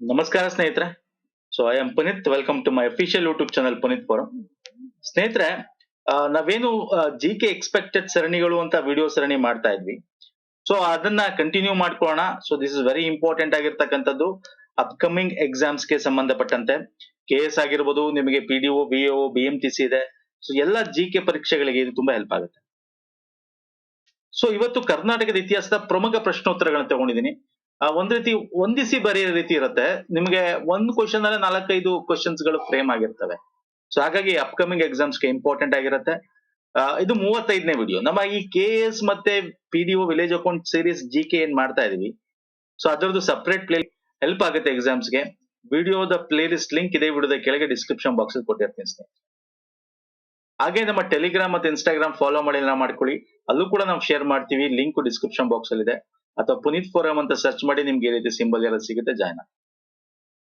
ನಮಸ್ಕಾರ ಸ್ನೇಹಿತರೆ. So I am Puneeth welcome to my official YouTube channel Puneeth forum ಸ್ನೇಹಿತರೆ ನಾವೇನು ಜಿ ಕೆ ಎಕ್ಸ್ಪೆಕ್ಟೆಡ್ ಸರಣಿಗಳು ಅಂತ ವಿಡಿಯೋ ಸರಣಿ ಮಾಡ್ತಾ ಇದ್ವಿ. ಸೊ ಅದನ್ನ ಕಂಟಿನ್ಯೂ ಮಾಡ್ಕೊಳ್ಳೋಣ. So this is very important ಆಗಿರ್ತಕ್ಕಂಥದ್ದು. ಅಪ್ಕಮಿಂಗ್ ಎಕ್ಸಾಮ್ಸ್ಗೆ ಸಂಬಂಧಪಟ್ಟಂತೆ. ಕೆ ಎಸ್ ಆಗಿರ್ಬೋದು, ನಿಮಗೆ P D O B O B M T C ಇದೆ. ಸೊ ಎಲ್ಲ ಜಿ ಕೆ ಪರೀಕ್ಷೆಗಳಿಗೆ ಇದು ತುಂಬಾ ಹೆಲ್ಪ್ ಆಗುತ್ತೆ. ಸೊ ಇವತ್ತು ಕರ್ನಾಟಕದ ಇತಿಹಾಸದ ಪ್ರಮುಖ ಪ್ರಶ್ನೋತ್ತರಗಳನ್ನ ತಗೊಂಡಿದ್ದೀನಿ. ಒಂದ್ ರೀತಿ ಹೊಂದಿಸಿ ಬರೆಯೋ ರೀತಿ ಇರುತ್ತೆ. ನಿಮಗೆ ಒಂದ್ ಕ್ವಶನ್ ಅಲ್ಲೇ ನಾಲ್ಕೈದು ಕ್ವಶನ್ಸ್ಗಳು ಫ್ರೇಮ್ ಆಗಿರ್ತವೆ. ಸೊ ಹಾಗಾಗಿ ಅಪ್ಕಮಿಂಗ್ ಎಕ್ಸಾಮ್ಸ್ಗೆ ಇಂಪಾರ್ಟೆಂಟ್ ಆಗಿರುತ್ತೆ. ಇದು ಮೂವತ್ತೈದನೇ ವಿಡಿಯೋ ನಮ್ಮ ಈ ಕೆ ಎಸ್ ಮತ್ತೆ P D O village account series G K ಏನ್ ಮಾಡ್ತಾ ಇದೀವಿ? ಸೊ ಅದರದ್ದು ಸಪ್ರೇಟ್ ಪ್ಲೇ ಹೆಲ್ಪ್ ಆಗುತ್ತೆ ಎಕ್ಸಾಮ್ಸ್ಗೆ. ವಿಡಿಯೋದ ಪ್ಲೇ ಲಿಸ್ಟ್ ಲಿಂಕ್ ಇದೆ ವಿಡಿಯೋದ ಕೆಳಗೆ ಡಿಸ್ಕ್ರಿಪ್ಷನ್ ಬಾಕ್ಸ್ ಕೊಟ್ಟಿರ್ತೀನಿ ಹಾಗೆ ನಮ್ಮ ಟೆಲಿಗ್ರಾಮ್ ಮತ್ತೆ ಇನ್ಸ್ಟಾಗ್ರಾಮ್ ಫಾಲೋ ಮಾಡಿ ಮಾಡ್ಕೊಳ್ಳಿ. ಅಲ್ಲೂ ಕೂಡ ನಾವು ಶೇರ್ ಮಾಡ್ತೀವಿ ಲಿಂಕ್ ಡಿಸ್ಕ್ರಿಪ್ಷನ್ ಬಾಕ್ಸ್ ಅಲ್ಲಿ ಇದೆ. ಅಥವಾ ಪುನೀತ್ ಫೋರಂ ಅಂತ ಸರ್ಚ್ ಮಾಡಿ ನಿಮ್ಗೆ ಈ ರೀತಿ ಸಿಂಬಲ್ ಎಲ್ಲ ಸಿಗುತ್ತೆ ಜಾಯ್ನ್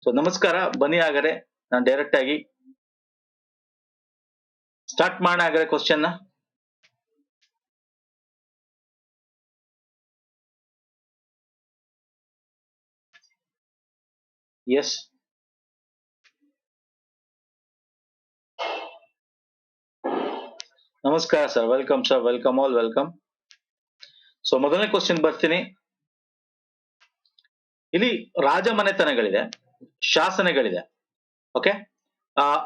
ಸೊ ನಮಸ್ಕಾರ, ಬನ್ನಿ ಆಗರೆ ನಾನು ಡೈರೆಕ್ಟ್ ಆಗಿ ಸ್ಟಾರ್ಟ್ ಮಾಡೋಣ ಆಗರೆ ಕ್ವಶನ್ ಎಸ್ ನಮಸ್ಕಾರ sir welcome sir welcome all welcome so ಮೊದಲನೇ ಕ್ವಶನ್ ಬರ್ತೀನಿ. ಇಲ್ಲಿ ರಾಜಮನೆತನಗಳಿದೆ, ಶಾಸನಗಳಿದೆ ಓಕೆ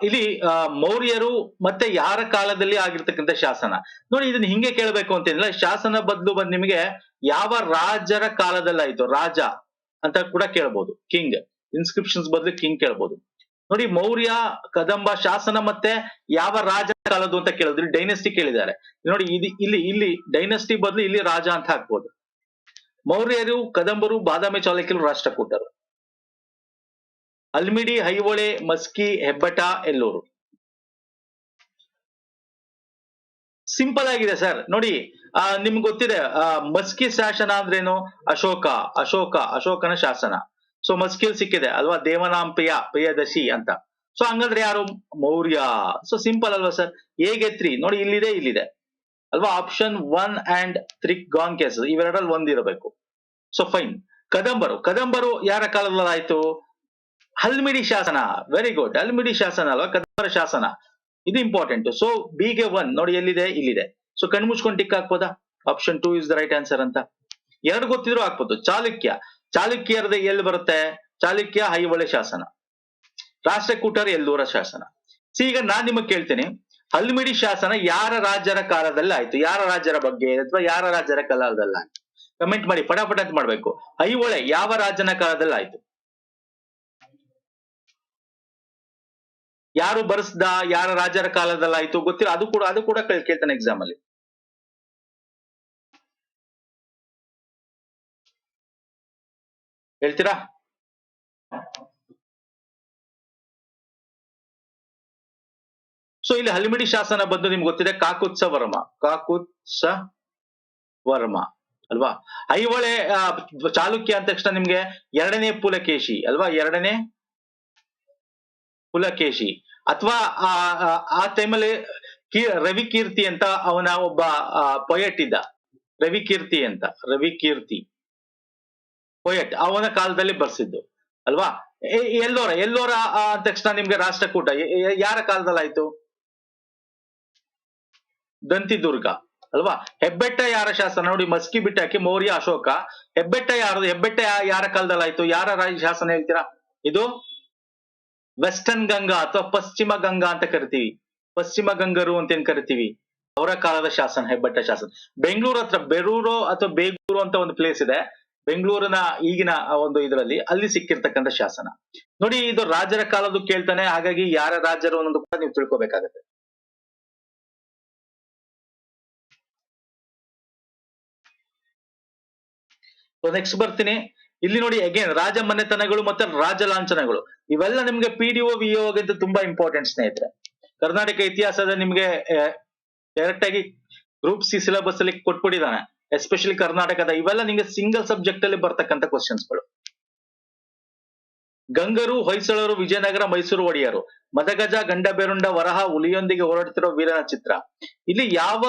ಇಲ್ಲಿ ಮೌರ್ಯರು ಮತ್ತೆ ಯಾರ ಕಾಲದಲ್ಲಿ ಆಗಿರ್ತಕ್ಕಂಥ ಶಾಸನ? ನೋಡಿ, ಇದನ್ನ ಹಿಂಗೆ ಕೇಳಬೇಕು ಅಂತೇನಿಲ್ಲ. ಶಾಸನ ಬದಲು ಬಂದ್ ನಿಮಗೆ ಯಾವ ರಾಜರ ಕಾಲದಲ್ಲಿ ಆಯ್ತು ರಾಜ ಅಂತ ಕೂಡ ಕೇಳ್ಬೋದು ಕಿಂಗ್ ಇನ್ಸ್ಕ್ರಿಪ್ಷನ್ಸ್ ಬದಲು ಕಿಂಗ್ ಕೇಳ್ಬೋದು. ನೋಡಿ, ಮೌರ್ಯ, ಕದಂಬ, ಶಾಸನ ಮತ್ತೆ ಯಾವ ರಾಜ ಕಾಲದ್ದು ಅಂತ ಕೇಳಿದ್ರು ಡೈನೆಸ್ಟಿ ಕೇಳಿದ್ದಾರೆ. ನೋಡಿ, ಇದು ಇಲ್ಲಿ ಇಲ್ಲಿ ಡೈನೆಸ್ಟಿ ಬದಲು ಇಲ್ಲಿ ರಾಜ ಅಂತ ಹಾಕ್ಬೋದು. ಮೌರ್ಯರು, ಕದಂಬರು, ಬಾದಾಮಿ ಚಾಲುಕ್ಯರು ರಾಷ್ಟ್ರಕೂಟರು. ಅಲ್ಮಿಡಿ ಹೈವಳೆ ಮಸ್ಕಿ, ಹೆಬ್ಬಟ, ಎಲ್ಲೂರು. ಸಿಂಪಲ್ ಆಗಿದೆ ಸರ್ ನೋಡಿ ನಿಮ್ಗೆ ಗೊತ್ತಿದೆ ಮಸ್ಕಿ ಶಾಸನ ಅಂದ್ರೇನು? ಅಶೋಕ ಅಶೋಕ, ಅಶೋಕನ ಶಾಸನ. ಸೊ ಮಸ್ಕಿಲ್ ಸಿಕ್ಕಿದೆ, ಅಲ್ವಾ? ದೇವನಾಂಪಿಯ ಪ್ರಿಯದಶಿ ಅಂತ. ಸೊ ಹಂಗಂದ್ರೆ ಯಾರು? ಮೌರ್ಯ. ಸೊ ಸಿಂಪಲ್ ಅಲ್ವಾ ಸರ್ ಹೇಗೆತ್ರಿ ನೋಡಿ, ಇಲ್ಲಿದೆ ಇಲ್ಲಿದೆ. ಅಲ್ವಾ? Option one and three gone case ಇವೆರಡರಲ್ಲಿ ಒಂದಿರಬೇಕು ಸೊ ಫೈನ್ ಕದಂಬರು. ಕದಂಬರು ಯಾರ ಕಾಲದಲ್ಲಿ ಹಲ್ಮಿಡಿ ಶಾಸನ. ವೆರಿ ಗುಡ್ ಹಲ್ಮಿಡಿ ಶಾಸನ ಅಲ್ವಾ? ಕದಂಬರ ಶಾಸನ. ಇದು ಇಂಪಾರ್ಟೆಂಟ್ ಸೊ ಬಿಗೆ ಒನ್ ನೋಡಿ, ಎಲ್ಲಿದೆ? ಇಲ್ಲಿದೆ. ಸೊ ಕಣ್ಮುಚ್ಕೊಂಡು tick ಹಾಕ್ಬೋದಾ? Option two is the right answer ಅಂತ. ಎರಡು ಗೊತ್ತಿದ್ರು ಹಾಕ್ಬೋದು. ಚಾಲುಕ್ಯ. ಚಾಲುಕ್ಯರದೆ ಎಲ್ಲಿ ಬರುತ್ತೆ? ಚಾಲುಕ್ಯ ಹೈಹೊಳೆ ಶಾಸನ. ರಾಷ್ಟ್ರಕೂಟರ ಎಲ್ಲೂರ ಶಾಸನ. ಸಿ, ಈಗ ನಾನ್ ನಿಮಗೆ ಕೇಳ್ತೀನಿ. ಹಲ್ಮಿಡಿ ಶಾಸನ ಯಾರ ರಾಜರ ಕಾಲದಲ್ಲಿ ಆಯ್ತು ಯಾರ ರಾಜರ ಬಗ್ಗೆ ಅಥವಾ ಯಾರ ರಾಜರ ಕಾಲದಲ್ಲ ಕಮೆಂಟ್ ಮಾಡಿ, ಫಟಾಫಟ ಅಂತ ಮಾಡ್ಬೇಕು. ಐಹೊಳೆ ಯಾವ ರಾಜನ ಕಾಲದಲ್ಲಿ ಆಯ್ತು ಯಾರು ಬರ್ಸ್ದ, ಯಾರ ರಾಜರ ಕಾಲದಲ್ಲಿ ಆಯ್ತು ಗೊತ್ತಿಲ್ಲ. ಅದು ಕೂಡ ಅದು ಕೂಡ ಕೇಳ್- ಕೇಳ್ತಾನೆ ಎಕ್ಸಾಮ್ ಅಲ್ಲಿ. ಹೇಳ್ತೀರಾ? ಸೊ ಇಲ್ಲಿ ಹಲ್ಮಿಡಿ ಶಾಸನ ಬಂದು ನಿಮ್ಗೆ ಗೊತ್ತಿದೆ ಕಾಕುತ್ಸ ವರ್ಮ ಕಾಕುತ್ಸ ವರ್ಮ ಅಲ್ವಾ? ಐಹೊಳೆ ಚಾಲುಕ್ಯ ಅಂದ ತಕ್ಷಣ ನಿಮ್ಗೆ ಎರಡನೇ ಪುಲಕೇಶಿ, ಅಲ್ವಾ? ಎರಡನೇ ಪುಲಕೇಶಿ. ಅಥವಾ, ಆ ಟೈಮಲ್ಲಿ ಕೀ ರವಿ ಕೀರ್ತಿ ಅಂತ ಅವನ ಒಬ್ಬ ಪೊಯೆಟ್ ಇದ್ದ. ರವಿ ಕೀರ್ತಿ ಅಂತ ರವಿ ಕೀರ್ತಿ ಪೊಯೆಟ್ ಅವನ ಕಾಲದಲ್ಲಿ ಬರ್ಸಿದ್ದು, ಅಲ್ವಾ? ಎಲ್ಲೋರ ಎಲ್ಲೋರ ಅಂದ ತಕ್ಷಣ ನಿಮ್ಗೆ ರಾಷ್ಟ್ರಕೂಟ ಯಾರ ಕಾಲದಲ್ಲಿ ಆಯ್ತು ದಂತಿದುರ್ಗ, ಅಲ್ವಾ? ಹೆಬ್ಬೆಟ್ಟ ಯಾರ ಶಾಸನ? ನೋಡಿ, ಮಸ್ಕಿ ಬಿಟ್ಟಾಕಿ ಮೌರ್ಯ, ಅಶೋಕ. ಹೆಬ್ಬೆಟ್ಟ ಯಾರದು? ಹೆಬ್ಬೆಟ್ಟ ಯಾರ ಕಾಲದಲ್ಲಿ ಆಯ್ತು ಯಾರ ರಾಜ ಶಾಸನ ಹೇಳ್ತೀರಾ? ಇದು ವೆಸ್ಟರ್ನ್ ಗಂಗಾ ಅಥವಾ ಪಶ್ಚಿಮ ಗಂಗಾ ಅಂತ ಕರಿತೀವಿ. ಪಶ್ಚಿಮ ಗಂಗರು ಅಂತ ಏನ್ ಕರಿತೀವಿ? ಅವರ ಕಾಲದ ಶಾಸನ, ಹೆಬ್ಬೆಟ್ಟ ಶಾಸನ. ಬೆಂಗಳೂರು ಹತ್ರ ಬೆರೂರು ಅಥವಾ ಬೇಗೂರು ಅಂತ ಒಂದು ಪ್ಲೇಸ್ ಇದೆ. ಬೆಂಗಳೂರಿನ ಈಗಿನ ಒಂದು ಇದರಲ್ಲಿ ಅಲ್ಲಿ ಸಿಕ್ಕಿರ್ತಕ್ಕಂಥ ಶಾಸನ. ನೋಡಿ, ಇದು ರಾಜರ ಕಾಲದ್ದು ಕೇಳ್ತಾನೆ. ಹಾಗಾಗಿ ಯಾರ ರಾಜರು ಅನ್ನೋದು ಕೂಡ ನೀವು ತಿಳ್ಕೊಬೇಕಾಗತ್ತೆ. ನೆಕ್ಸ್ಟ್ ಬರ್ತೀನಿ. ಇಲ್ಲಿ ನೋಡಿ ಅಗೇನ್ ರಾಜ ಮನೆತನಗಳು ಮತ್ತೆ ರಾಜ ಲಾಂಛನಗಳು. ಇವೆಲ್ಲ ನಿಮ್ಗೆ ಪಿ ಡಿ ಒ ತುಂಬಾ ಇಂಪಾರ್ಟೆಂಟ್ ಸ್ನೇಹಿತರೆ. ಕರ್ನಾಟಕ ಇತಿಹಾಸದ ನಿಮ್ಗೆ ಡೈರೆಕ್ಟ್ ಆಗಿ ಗ್ರೂಪ್ ಸಿ ಸಿಲೆಬಸ್ ಅಲ್ಲಿ ಕೊಟ್ಬಿಟ್ಟಿದ್ದಾನೆ. ಎಸ್ಪೆಷಲಿ ಕರ್ನಾಟಕದ, ಇವೆಲ್ಲ ನಿಮ್ಗೆ ಸಿಂಗಲ್ ಸಬ್ಜೆಕ್ಟ್ ಅಲ್ಲಿ ಬರ್ತಕ್ಕಂಥ ಕ್ವಶನ್ಸ್ಗಳು ಗಂಗರು, ಹೊಯ್ಸಳರು, ವಿಜಯನಗರ, ಮೈಸೂರು ಒಡೆಯರು. ಮದಗಜ ಗಂಡಬೇರುಂಡ ವರಹ, ಹುಲಿಯೊಂದಿಗೆ ಹೋರಾಡುತ್ತಿರುವ ವೀರನ ಚಿತ್ರ. ಇಲ್ಲಿ ಯಾವ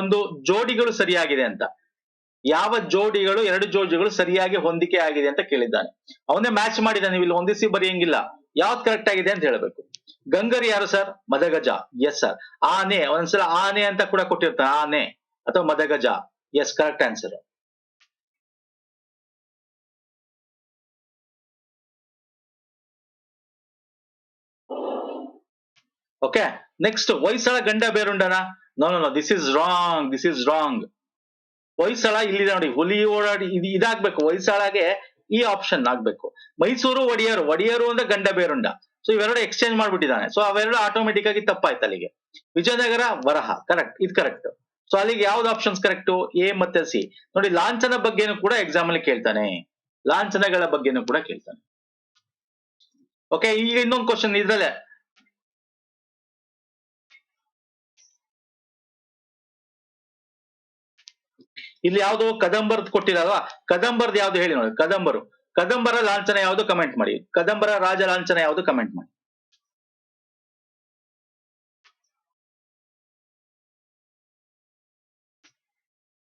ಒಂದು ಜೋಡಿಗಳು ಸರಿಯಾಗಿದೆ ಅಂತ. ಯಾವ ಜೋಡಿಗಳು, ಎರಡು ಜೋಡಿಗಳು ಸರಿಯಾಗಿ ಹೊಂದಿಕೆ ಆಗಿದೆ ಅಂತ ಕೇಳಿದ್ದಾನೆ. ಅವನೇ ಮ್ಯಾಚ್ ಮಾಡಿದ ನೀವು ಇಲ್ಲಿ ಹೊಂದಿಸಿ ಬರೆಯಂಗಿಲ್ಲ. ಯಾವ್ದು ಕರೆಕ್ಟ್ ಆಗಿದೆ ಅಂತ ಹೇಳ್ಬೇಕು. ಗಂಗರ್ ಯಾರು ಸರ್ ಮದಗಜ. ಎಸ್ ಸರ್ ಆನೆ, ಒಂದ್ಸಲ ಆನೆ ಅಂತ ಕೂಡ ಕೊಟ್ಟಿರ್ತಾನೆ ಆನೆ ಅಥವಾ ಮದಗಜ. Yes correct answer okay next ವಯಸ್ಸಳ ಗಂಡ ಬೇರುಂಡನ? No no no this is wrong this is wrong Hoysala ಇಲ್ಲಿದೆ ನೋಡಿ, ಹುಲಿ ಓಡಾಡಿ ಇದು ಇದಾಗ್ಬೇಕು, ಹೊಯ್ಸಳಗೆ ಈ ಆಪ್ಷನ್ ಆಗ್ಬೇಕು. ಮೈಸೂರು ಒಡೆಯರು ಒಡೆಯರು ಅಂದ್ರೆ ಗಂಡ ಬೇರುಂಡ. ಸೊ ಇವೆರಡು ಎಕ್ಸ್ಚೇಂಜ್ ಮಾಡ್ಬಿಟ್ಟಿದ್ದಾನೆ. ಸೊ ಅವೆರಡು ಆಟೋಮೆಟಿಕ್ ಆಗಿ ತಪ್ಪಾಯ್ತು ಅಲ್ಲಿಗೆ. ವಿಜಯನಗರ ವರಹ ಕರೆಕ್ಟ್ ಇದು ಕರೆಕ್ಟ್ ಸೊ ಅಲ್ಲಿಗೆ ಯಾವ್ದು ಆಪ್ಷನ್ಸ್ ಕರೆಕ್ಟ್ ಎ ಮತ್ತೆ ಸಿ ನೋಡಿ, ಲಾಂಛನ ಬಗ್ಗೆನೂ ಕೂಡ ಎಕ್ಸಾಮ್ ಅಲ್ಲಿ ಕೇಳ್ತಾನೆ. ಲಾಂಛನಗಳ ಬಗ್ಗೆನೂ ಕೂಡ ಕೇಳ್ತಾನೆ. ಓಕೆ ಈಗ ಇನ್ನೊಂದು ಕ್ವಶನ್ ಇದ್ರಲ್ಲೇ. ಇಲ್ಲಿ ಯಾವ್ದು ಕದಂಬರ್ದ್ ಕೊಟ್ಟಿರಲ್ವಾ ಕದಂಬರ್ದ್ ಯಾವ್ದು ಹೇಳಿ ನೋಡಿ, ಕದಂಬರು. ಕದಂಬರ ಲಾಂಛನ ಯಾವ್ದು ಕಮೆಂಟ್ ಮಾಡಿ. ಕದಂಬರ ರಾಜ ಲಾಂಛನ ಯಾವ್ದು ಕಮೆಂಟ್ ಮಾಡಿ.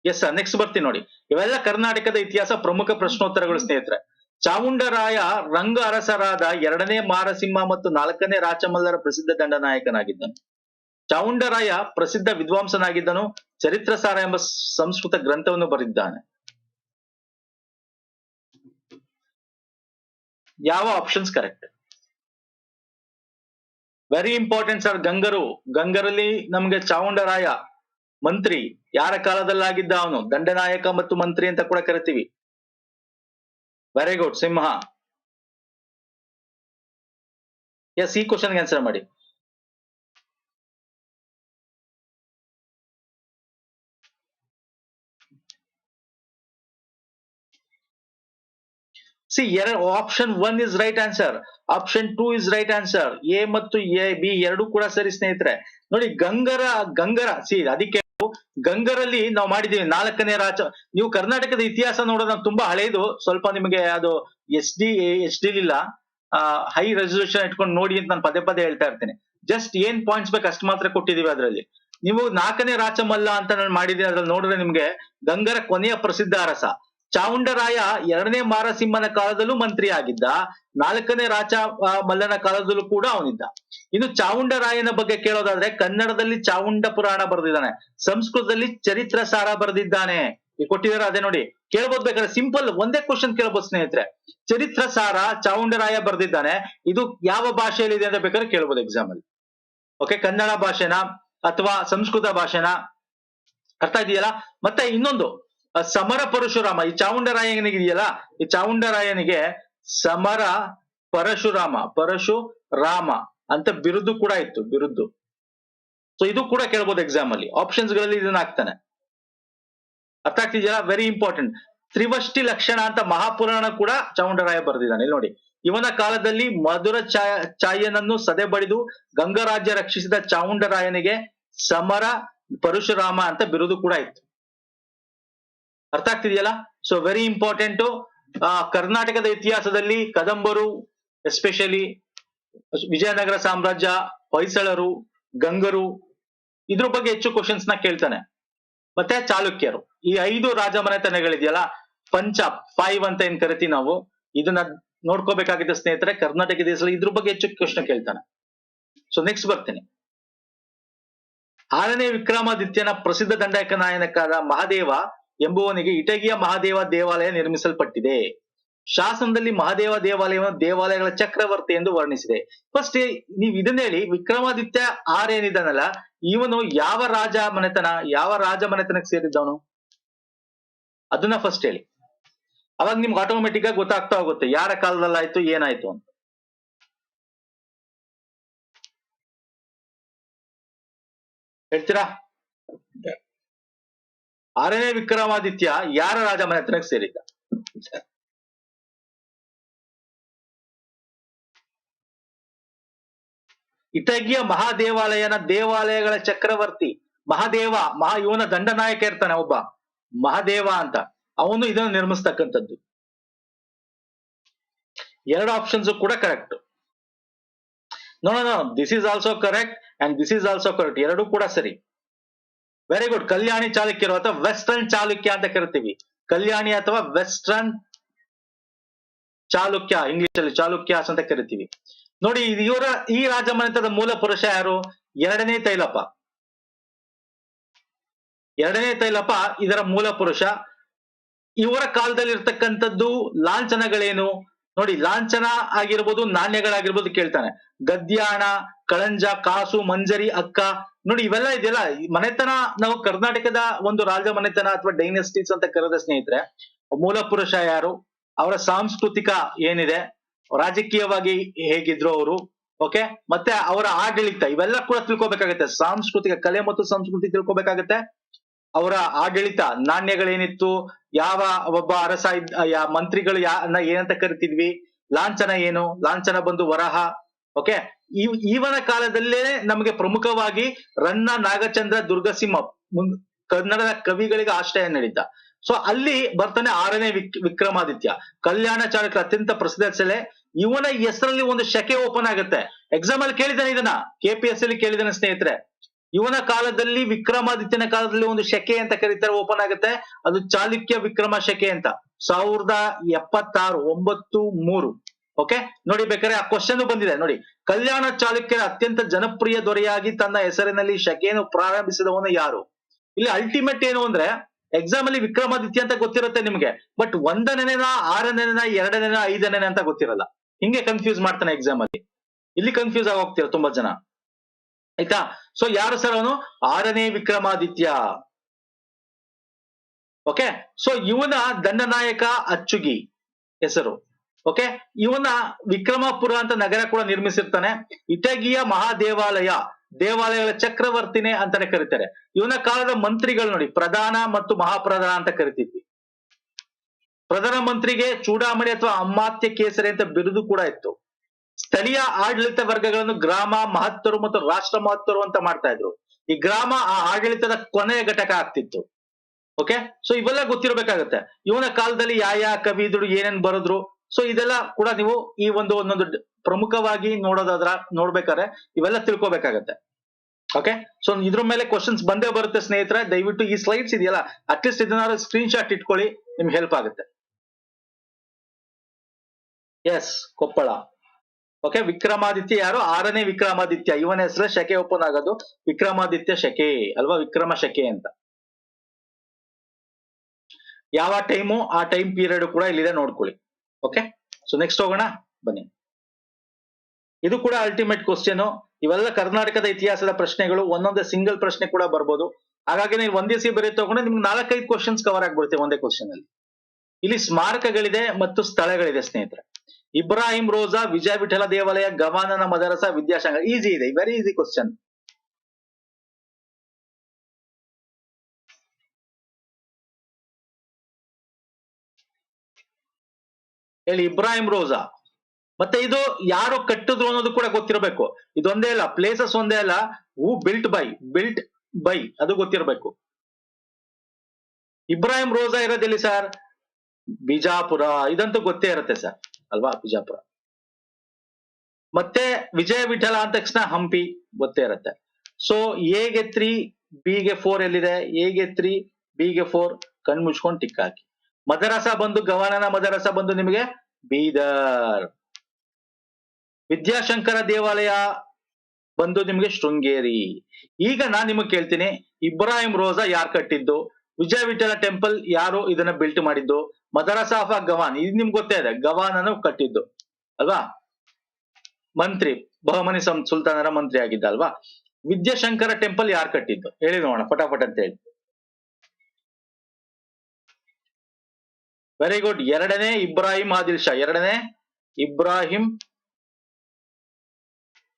ಎಸ್ ನೆಕ್ಸ್ಟ್ ಬರ್ತೀನಿ ನೋಡಿ. ಇವೆಲ್ಲ ಕರ್ನಾಟಕದ ಇತಿಹಾಸ ಪ್ರಮುಖ ಪ್ರಶ್ನೋತ್ತರಗಳು ಸ್ನೇಹಿತರೆ. ಚಾಮುಂಡರಾಯ ರಂಗ ಅರಸರಾದ ಎರಡನೇ ಮಾರಸಿಂಹ ಮತ್ತು ನಾಲ್ಕನೇ ರಾಚಮಲ್ಲರ ಪ್ರಸಿದ್ಧ ದಂಡನಾಯಕನಾಗಿದ್ದನು. ಚಾವುಂಡರಾಯ ಪ್ರಸಿದ್ಧ ವಿದ್ವಾಂಸನಾಗಿದ್ದನು, ಚರಿತ್ರಸಾರ ಎಂಬ ಸಂಸ್ಕೃತ ಗ್ರಂಥವನ್ನು ಬರೆದಿದ್ದಾನೆ. ಯಾವ options correct very important sir ಗಂಗರು. ಗಂಗರಲ್ಲಿ ನಮ್ಗೆ ಚಾವುಂಡರಾಯ ಮಂತ್ರಿ, ಯಾರ ಕಾಲದಲ್ಲಾಗಿದ್ದ ಅವನು? ದಂಡನಾಯಕ ಮತ್ತು ಮಂತ್ರಿ ಅಂತ ಕೂಡ ಕರಿತೀವಿ. ವೆರಿ ಗುಡ್ ಸಿಂಹ. ಎಸ್ ಈ ಕ್ವಶನ್ಗೆ ಆನ್ಸರ್ ಮಾಡಿ. ಸಿ ಎರಡು option one is right answer option two is right answer A ಮತ್ತು ಎ ಬಿ ಎರಡು ಕೂಡ ಸರಿ ಸ್ನೇಹಿತರೆ. ನೋಡಿ, ಗಂಗರ ಗಂಗರ ಸಿ ಅದಕ್ಕೆ ಗಂಗರಲ್ಲಿ ನಾವು ಮಾಡಿದೀವಿ ನಾಲ್ಕನೇ ರಾಜ. ನೀವು ಕರ್ನಾಟಕದ ಇತಿಹಾಸ ನೋಡೋದು ತುಂಬಾ ಹಳೇದು. ಸ್ವಲ್ಪ ನಿಮಗೆ ಅದು ಎಸ್ ಡಿ ಎಸ್ ಡಿ ಇಲ್ಲ. ಹೈ ರೆಸೊಲ್ಯೂಷನ್ ಇಟ್ಕೊಂಡು ನೋಡಿ ಅಂತ ನಾನು ಪದೇ ಪದೇ ಹೇಳ್ತಾ ಇರ್ತೇನೆ. ಜಸ್ಟ್ ಏನ್ ಪಾಯಿಂಟ್ಸ್ ಬೇಕು ಅಷ್ಟು ಮಾತ್ರ ಕೊಟ್ಟಿದೀವಿ ಅದರಲ್ಲಿ. ನೀವು ನಾಲ್ಕನೇ ರಾಚಮಲ್ಲ ಅಂತ ನಾನು ಮಾಡಿದ್ದೀನಿ ಅದ್ರಲ್ಲಿ ನೋಡಿದ್ರೆ ನಿಮ್ಗೆ ಗಂಗರ ಕೊನೆಯ ಪ್ರಸಿದ್ಧ ಅರಸ. ಚಾವುಂಡರಾಯ ಎರಡನೇ ಮಾರಸಿಂಹನ ಕಾಲದಲ್ಲೂ ಮಂತ್ರಿ ಆಗಿದ್ದ ನಾಲ್ಕನೇ ರಾಜ ಮಲ್ಲನ ಕಾಲದಲ್ಲೂ ಕೂಡ ಅವನಿದ್ದ. ಇನ್ನು ಚಾವುಂಡರಾಯನ ಬಗ್ಗೆ ಕೇಳೋದಾದ್ರೆ ಕನ್ನಡದಲ್ಲಿ ಚಾವುಂಡ ಪುರಾಣ ಬರೆದಿದ್ದಾನೆ, ಸಂಸ್ಕೃತದಲ್ಲಿ ಚರಿತ್ರ ಸಾರ ಬರೆದಿದ್ದಾನೆ ಕೊಟ್ಟಿದಾರ ಅದೇ ನೋಡಿ, ಕೇಳ್ಬೋದು ಬೇಕಾದ್ರೆ ಸಿಂಪಲ್ ಒಂದೇ ಕ್ವಶನ್ ಕೇಳ್ಬೋದು ಸ್ನೇಹಿತರೆ. ಚರಿತ್ರ ಸಾರ ಚಾವುಂಡರಾಯ ಬರೆದಿದ್ದಾನೆ, ಇದು ಯಾವ ಭಾಷೆಯಲ್ಲಿ ಇದೆ ಅಂತ ಬೇಕಾದ್ರೆ ಕೇಳ್ಬೋದು ಎಕ್ಸಾಮ್ ಅಲ್ಲಿ. ಓಕೆ ಕನ್ನಡ ಭಾಷೆನಾ ಅಥವಾ ಸಂಸ್ಕೃತ ಭಾಷೆನಾ? ಅರ್ಥ ಇದೆಯಲ್ಲ? ಮತ್ತೆ ಇನ್ನೊಂದು ಸಮರ ಪರಶುರಾಮ, ಈ ಚಾವುಂಡರಾಯನಿಗೆ ಇದೆಯಲ್ಲ? ಈ ಚಾವುಂಡರಾಯನಿಗೆ ಸಮರ ಪರಶುರಾಮ, ಪರಶು ರಾಮ ಅಂತ ಬಿರುದು ಕೂಡ ಇತ್ತು, ಬಿರುದು. ಸೊ ಇದು ಕೂಡ ಕೇಳ್ಬೋದು ಎಕ್ಸಾಮ್ ಅಲ್ಲಿ. ಆಪ್ಷನ್ಸ್ಗಳಲ್ಲಿ ಇದನ್ನ ಹಾಕ್ತಾನೆ. ಅರ್ಥ ಆಗ್ತಿದೆಯಲ್ಲ ವೆರಿ ಇಂಪಾರ್ಟೆಂಟ್ ತ್ರಿವಷ್ಟಿ ಲಕ್ಷಣ ಅಂತ ಮಹಾಪುರಾಣ ಕೂಡ ಚಾವುಂಡರಾಯ ಬರೆದಿದ್ದಾನೆ. ಇಲ್ಲಿ ನೋಡಿ. ಇವನ ಕಾಲದಲ್ಲಿ ಮಧುರ ಚಾಯ ಚಾಯನನ್ನು ಸದೆ ಬಡಿದು ಗಂಗರಾಜ್ಯ ರಕ್ಷಿಸಿದ ಚಾವುಂಡರಾಯನಿಗೆ ಸಮರ ಪರಶುರಾಮ ಅಂತ ಬಿರುದು ಕೂಡ ಇತ್ತು. ಅರ್ಥ ಆಗ್ತಿದೆಯಲ್ಲ? ಸೊ ವೆರಿ ಇಂಪಾರ್ಟೆಂಟ್ ಕರ್ನಾಟಕದ ಇತಿಹಾಸದಲ್ಲಿ ಕದಂಬರು ಎಸ್ಪೆಷಲಿ ವಿಜಯನಗರ ಸಾಮ್ರಾಜ್ಯ, ಹೊಯ್ಸಳರು, ಗಂಗರು, ಇದ್ರ ಬಗ್ಗೆ ಹೆಚ್ಚು ಕ್ವಶನ್ಸ್ನ ಕೇಳ್ತಾನೆ. ಮತ್ತೆ ಚಾಲುಕ್ಯರು. ಈ ಐದು ರಾಜಮನೆತನಗಳಿದೆಯಲ್ಲ, ಪಂಚ ಫೈವ್ ಅಂತ ಏನ್ ಕರಿತೀವಿ ನಾವು, ಇದನ್ನ ನೋಡ್ಕೋಬೇಕಾಗಿದೆ ಸ್ನೇಹಿತರೆ, ಕರ್ನಾಟಕ ದೇಶದಲ್ಲಿ ಇದ್ರ ಬಗ್ಗೆ ಹೆಚ್ಚು ಕ್ವಶನ್ ಕೇಳ್ತಾನೆ. ಸೊ ನೆಕ್ಸ್ಟ್ ಬರ್ತೀನಿ. ಆರನೇ ವಿಕ್ರಮಾದಿತ್ಯನ ಪ್ರಸಿದ್ಧ ದಂಡನಾಯಕನಾದ ಮಹಾದೇವ ಎಂಬುವನಿಗೆ ಇಟಗಿಯ ಮಹಾದೇವ ದೇವಾಲಯ ನಿರ್ಮಿಸಲ್ಪಟ್ಟಿದೆ. ಶಾಸನದಲ್ಲಿ ಮಹಾದೇವ ದೇವಾಲಯವನ್ನು ದೇವಾಲಯಗಳ ಚಕ್ರವರ್ತಿ ಎಂದು ವರ್ಣಿಸಿದೆ. ಫಸ್ಟ್ ನೀವು ಇದನ್ನ ಹೇಳಿ, ವಿಕ್ರಮಾದಿತ್ಯ ಆರ್ ಏನಿದ್ದಾನಲ್ಲ ಇವನು ಯಾವ ರಾಜ ಮನೆತನ, ಯಾವ ರಾಜ ಮನೆತನಕ್ಕೆ ಸೇರಿದ್ದವನು ಅದನ್ನ ಫಸ್ಟ್ ಹೇಳಿ. ಅವಾಗ ನಿಮ್ಗೆ ಆಟೋಮೆಟಿಕ್ ಆಗಿ ಗೊತ್ತಾಗ್ತಾ ಹೋಗುತ್ತೆ, ಯಾರ ಕಾಲದಲ್ಲಾಯ್ತು, ಏನಾಯ್ತು ಅಂತ. ಹೇಳ್ತೀರಾ? ಆರನೇ ವಿಕ್ರಮಾದಿತ್ಯ ಯಾರ ರಾಜ ಮನೆತನಕ್ಕೆ ಸೇರಿದ್ದ? ಇತಗಿಯ ಮಹಾದೇವಾಲಯನ ದೇವಾಲಯಗಳ ಚಕ್ರವರ್ತಿ ಮಹಾದೇವ, ಮಹಾ ಇವನ ದಂಡನಾಯಕ ಇರ್ತಾನೆ ಒಬ್ಬ. ಮಹಾದೇವ ಅಂತ. ಅವನು ಇದನ್ನು ನಿರ್ಮಿಸ್ತಕ್ಕಂಥದ್ದು. ಎರಡು ಆಪ್ಷನ್ಸ್ ಕೂಡ correct no no this is also correct and this is also correct ಎರಡೂ ಕೂಡ ಸರಿ. ವೆರಿ ಗುಡ್ ಕಲ್ಯಾಣಿ ಚಾಲುಕ್ಯರು ಅಥವಾ ವೆಸ್ಟರ್ನ್ ಚಾಲುಕ್ಯ ಅಂತ ಕರಿತೀವಿ. ಕಲ್ಯಾಣಿ ಅಥವಾ ವೆಸ್ಟರ್ನ್ ಚಾಲುಕ್ಯ ಇಂಗ್ಲಿಷ್ ಅಲ್ಲಿ ಚಾಲುಕ್ಯಾಸ್ ಅಂತ ಕರಿತೀವಿ. ನೋಡಿ ಇವರ ಈ ರಾಜಮನೆತದ ಮೂಲ ಪುರುಷ ಯಾರು? ಎರಡನೇ ತೈಲಪ್ಪ. ಎರಡನೇ ತೈಲಪ್ಪ ಇದರ ಮೂಲ ಪುರುಷ. ಇವರ ಕಾಲದಲ್ಲಿ ಇರ್ತಕ್ಕಂಥದ್ದು ಲಾಂಛನಗಳೇನು? ನೋಡಿ, ಲಾಂಛನ ಆಗಿರ್ಬೋದು, ನಾಣ್ಯಗಳಾಗಿರ್ಬೋದು ಕೇಳ್ತಾನೆ. ಗದ್ಯಾಣ, ಕಳಂಜ, ಕಾಸು, ಮಂಜರಿ, ಅಕ್ಕ ನೋಡಿ, ಇವೆಲ್ಲ ಇದೆಯಲ್ಲ ಮನೆತನ, ನಾವು ಕರ್ನಾಟಕದ ಒಂದು ರಾಜ ಮನೆತನ ಅಥವಾ ಡೈನೆಸ್ಟೀಸ್ ಅಂತ ಕರೆದ ಸ್ನೇಹಿತರೆ, ಮೂಲ ಪುರುಷ ಯಾರು, ಅವರ ಸಾಂಸ್ಕೃತಿಕ ಏನಿದೆ, ರಾಜಕೀಯವಾಗಿ ಹೇಗಿದ್ರು ಅವರು ಓಕೆ ಮತ್ತೆ ಅವರ ಆಡಳಿತ, ಇವೆಲ್ಲ ಕೂಡ ತಿಳ್ಕೊಬೇಕಾಗತ್ತೆ. ಸಾಂಸ್ಕೃತಿಕ ಕಲೆ ಮತ್ತು ಸಂಸ್ಕೃತಿ ತಿಳ್ಕೊಬೇಕಾಗತ್ತೆ. ಅವರ ಆಡಳಿತ, ನಾಣ್ಯಗಳೇನಿತ್ತು, ಯಾವ ಒಬ್ಬ ಅರಸ ಮಂತ್ರಿಗಳು ಯಾ ಏನಂತ ಕರಿತಿದ್ವಿ, ಲಾಂಛನ ಏನು, ಲಾಂಛನ ಬಂದು ವರಹ ಓಕೆ ಈವನ ಕಾಲದಲ್ಲೇ ನಮಗೆ ಪ್ರಮುಖವಾಗಿ ರನ್ನ ನಾಗಚಂದ್ರ ದುರ್ಗಸಿಂಹ ಕನ್ನಡದ ಕವಿಗಳಿಗೆ ಆಶ್ರಯ ನೀಡಿದ್ದ. ಸೊ ಅಲ್ಲಿ ಬರ್ತಾನೆ ಆರನೇ ವಿಕ್, ವಿಕ್ರಮಾದಿತ್ಯ. ಕಲ್ಯಾಣ ಚಾಲುಕ್ಯ ಅತ್ಯಂತ ಪ್ರಸಿದ್ಧ ಸೆಲೆ. ಇವನ ಹೆಸರಲ್ಲಿ ಒಂದು ಶಕೆ ಓಪನ್ ಆಗುತ್ತೆ. ಎಕ್ಸಾಮ್ ಅಲ್ಲಿ ಕೇಳಿದಾನೆ ಇದನ್ನ. ಕೆ ಪಿ ಎಸ್ ಅಲ್ಲಿ ಕೇಳಿದಾನೆ ಸ್ನೇಹಿತರೆ. ಇವನ ಕಾಲದಲ್ಲಿ ವಿಕ್ರಮಾದಿತ್ಯನ ಕಾಲದಲ್ಲಿ ಒಂದು ಶಕೆ ಅಂತ ಕರೀತಾರೆ ಓಪನ್ ಆಗುತ್ತೆ. ಅದು ಚಾಲುಕ್ಯ ವಿಕ್ರಮ ಶಕೆ ಅಂತ. ಸಾವಿರದ ಎಪ್ಪತ್ತಾರು, ಒಂಬತ್ತು, ಮೂರು. ಓಕೆ ನೋಡಿ ಬೇಕಾದ್ರೆ ಆ ಕ್ವಶನ್ ಬಂದಿದೆ. ನೋಡಿ, ಕಲ್ಯಾಣ ಚಾಲುಕ್ಯರ ಅತ್ಯಂತ ಜನಪ್ರಿಯ ದೊರೆಯಾಗಿ ತನ್ನ ಹೆಸರಿನಲ್ಲಿ ಶಕೆಯನ್ನು ಪ್ರಾರಂಭಿಸಿದವನು ಯಾರು? ಇಲ್ಲಿ ಅಲ್ಟಿಮೇಟ್ ಏನು ಅಂದ್ರೆ ಎಕ್ಸಾಮ್ ಅಲ್ಲಿ ವಿಕ್ರಮಾದಿತ್ಯ ಅಂತ ಗೊತ್ತಿರುತ್ತೆ ನಿಮ್ಗೆ. ಬಟ್ ಒಂದನೇನ ಆರನೇನ ಎರಡನೇನ ಐದನೇನ ಅಂತ ಗೊತ್ತಿರಲ್ಲ. ಹಿಂಗೆ ಕನ್ಫ್ಯೂಸ್ ಮಾಡ್ತಾನೆ ಎಕ್ಸಾಮ್ ಅಲ್ಲಿ. ಇಲ್ಲಿ ಕನ್ಫ್ಯೂಸ್ ಆಗಿ ತುಂಬಾ ಜನ. ಆಯ್ತಾ? ಸೊ ಯಾರು ಸರ್ ಅವನು? ಆರನೇ ವಿಕ್ರಮಾದಿತ್ಯ. ಓಕೆ ಸೊ ಇವನ ದಂಡನಾಯಕ ಅಚ್ಚುಗಿ ಹೆಸರು. ಓಕೆ? ಇವನ ವಿಕ್ರಮಪುರ ಅಂತ ನಗರ ಕೂಡ ನಿರ್ಮಿಸಿರ್ತಾನೆ. ಇಟಗಿಯ ಮಹಾದೇವಾಲಯ, ದೇವಾಲಯಗಳ ಚಕ್ರವರ್ತಿನೇ ಅಂತಾನೆ ಕರೀತಾರೆ. ಇವನ ಕಾಲದ ಮಂತ್ರಿಗಳು ನೋಡಿ, ಪ್ರಧಾನ ಮತ್ತು ಮಹಾಪ್ರಧಾನ ಅಂತ ಕರಿತಿದ್ವಿ. ಪ್ರಧಾನ ಮಂತ್ರಿಗೆ ಚೂಡಾಮಣಿ ಅಥವಾ ಅಮಾತ್ಯ ಕೇಸರಿ ಅಂತ ಬಿರುದು ಕೂಡ ಇತ್ತು. ಸ್ಥಳೀಯ ಆಡಳಿತ ವರ್ಗಗಳನ್ನು ಗ್ರಾಮ ಮಹತ್ತರು ಮತ್ತು ರಾಷ್ಟ್ರ ಮಹತ್ತರು ಅಂತ ಮಾಡ್ತಾ ಇದ್ರು. ಈ ಗ್ರಾಮ ಆ ಆಡಳಿತದ ಕೊನೆಯ ಘಟಕ ಆಗ್ತಿತ್ತು. ಓಕೆ? ಸೊ ಇವೆಲ್ಲ ಗೊತ್ತಿರಬೇಕಾಗತ್ತೆ. ಇವನ ಕಾಲದಲ್ಲಿ ಯಾ ಯಾ ಕವಿದ್ರು ಏನೇನ್ ಬರೆದ್ರು? ಸೊ ಇದೆಲ್ಲ ಕೂಡ ನೀವು ಈ ಒಂದು ಒಂದೊಂದು ಪ್ರಮುಖವಾಗಿ ನೋಡೋದಾದ್ರ ನೋಡ್ಬೇಕಾದ್ರೆ ಇವೆಲ್ಲ ತಿಳ್ಕೊಬೇಕಾಗತ್ತೆ. ಓಕೆ ಸೊ ಇದ್ರ ಮೇಲೆ ಕ್ವಶನ್ಸ್ ಬಂದೇ ಬರುತ್ತೆ ಸ್ನೇಹಿತರೆ. ದಯವಿಟ್ಟು ಈ ಸ್ಲೈಡ್ಸ್ ಇದೆಯಲ್ಲ? ಅಟ್ಲೀಸ್ಟ್ ಇದನ್ನ ಸ್ಕ್ರೀನ್ ಶಾಟ್ ಇಟ್ಕೊಳ್ಳಿ, ನಿಮ್ಗೆ ಹೆಲ್ಪ್ ಆಗುತ್ತೆ. ಎಸ್ ಕೊಪ್ಪಳ. ಓಕೆ ವಿಕ್ರಮಾದಿತ್ಯ ಯಾರು? ಆರನೇ ವಿಕ್ರಮಾದಿತ್ಯ. ಇವನ ಹೆಸರು ಶಕೆ ಓಪನ್ ಆಗೋದು. ವಿಕ್ರಮಾದಿತ್ಯ ಶಕೆ. ಅಲ್ವಾ? ವಿಕ್ರಮ ಶಕೆ ಅಂತ. ಯಾವ ಟೈಮು ಆ ಟೈಮ್ ಪೀರಿಯಡ್ ಕೂಡ ಇಲ್ಲಿದೆ ನೋಡ್ಕೊಳ್ಳಿ. ಓಕೆ ಸೊ ನೆಕ್ಸ್ಟ್ ಹೋಗೋಣ. ಬನ್ನಿ. ಇದು ಕೂಡ ಅಲ್ಟಿಮೇಟ್ ಕ್ವಶನ್ ಇವೆಲ್ಲ ಕರ್ನಾಟಕದ ಇತಿಹಾಸದ ಪ್ರಶ್ನೆಗಳು. ಒಂದೊಂದೇ ಸಿಂಗಲ್ ಪ್ರಶ್ನೆ ಕೂಡ ಬರ್ಬೋದು. ಹಾಗಾಗಿ ನೀವು ಒಂದೇ ಸಿ ಬರೀ ತಗೊಂಡ್ರೆ ನಿಮ್ಗೆ ನಾಲ್ಕೈದು ಕ್ವಶನ್ಸ್ ಕವರ್ ಆಗ್ಬಿಡುತ್ತೆ ಒಂದೇ ಕ್ವಶನ್ ಅಲ್ಲಿ. ಇಲ್ಲಿ ಸ್ಮಾರಕಗಳಿದೆ ಮತ್ತು ಸ್ಥಳಗಳಿದೆ, ಸ್ನೇಹಿತರೆ. ಇಬ್ರಾಹಿಂ ರೋಜಾ ವಿಜಯ ವಿಠಲ ದೇವಾಲಯ, ಗವಾನನ ಮದರಸ ವಿದ್ಯಾಶಾಂಗ ಈಸಿ ಇದೆ. ವೆರಿ ಈಸಿ ಕ್ವಶನ್ ಹೇಳಿ ಇಬ್ರಾಹಿಂ ರೋಜಾ. ಮತ್ತೆ ಇದು ಯಾರು ಕಟ್ಟಿದ್ರು ಅನ್ನೋದು ಕೂಡ ಗೊತ್ತಿರಬೇಕು. ಇದೊಂದೇ ಅಲ್ಲ ಪ್ಲೇಸಸ್ ಒಂದೇ ಅಲ್ಲ who built by built by ಅದು ಗೊತ್ತಿರಬೇಕು. ಇಬ್ರಾಹಿಂ ರೋಜಾ ಇರೋದಿಲ್ಲಿ ಸರ್ ಬಿಜಾಪುರ, ಇದಂತೂ ಗೊತ್ತೇ ಇರುತ್ತೆ ಸರ್ ಅಲ್ವಾ ಬಿಜಾಪುರ? ಮತ್ತೆ ವಿಜಯ ವಿಠಲ ಅಂದ ತಕ್ಷಣ ಹಂಪಿ ಗೊತ್ತೇ ಇರುತ್ತೆ. ಸೊ ಎಗೆ ತ್ರೀ ಬಿಗೆ ಫೋರ್ ಎಲ್ಲಿದೆ? ಎಗೆ ತ್ರೀ ಬಿಗೆ ಫೋರ್ ಕಣ್ ಮುಚ್ಕೊಂಡು ಟಿಕ್ ಹಾಕಿ. ಮದರಸ ಬಂದು, ಗವಾನನ ಮದರಸ ಬಂದು ನಿಮಗೆ ಬೀದರ್. ವಿದ್ಯಾಶಂಕರ ದೇವಾಲಯ ಬಂದು ನಿಮಗೆ ಶೃಂಗೇರಿ. ಈಗ ನಾನ್ ನಿಮಗೆ ಕೇಳ್ತೀನಿ, ಇಬ್ರಾಹಿಂ ರೋಜಾ ಯಾರು ಕಟ್ಟಿದ್ದು? ವಿಜಯ ವಿಠಲ ಟೆಂಪಲ್ ಯಾರು ಇದನ್ನ ಬಿಲ್ಟ್ ಮಾಡಿದ್ದು? ಮದರಸ ಆಫ್ ಗವಾನ್, ಇದು ನಿಮ್ಗೆ ಗೊತ್ತೇ ಇದೆ ಗವಾನ್ ಅನ್ನು ಕಟ್ಟಿದ್ದು, ಅಲ್ವಾ? ಮಂತ್ರಿ, ಬಹಮನಿ ಸುಲ್ತಾನರ ಮಂತ್ರಿ ಆಗಿದ್ದ, ಅಲ್ವಾ? ವಿದ್ಯಾಶಂಕರ ಟೆಂಪಲ್ ಯಾರು ಕಟ್ಟಿದ್ದು? ಹೇಳಿ ನೋಡೋಣ, ಪಟಾಪಟ ಅಂತ ಹೇಳಿ. ವೆರಿ ಗುಡ್ ಎರಡನೇ ಇಬ್ರಾಹಿಂ ಆದಿಲ್ ಶಾ. ಎರಡನೇ Ibrahim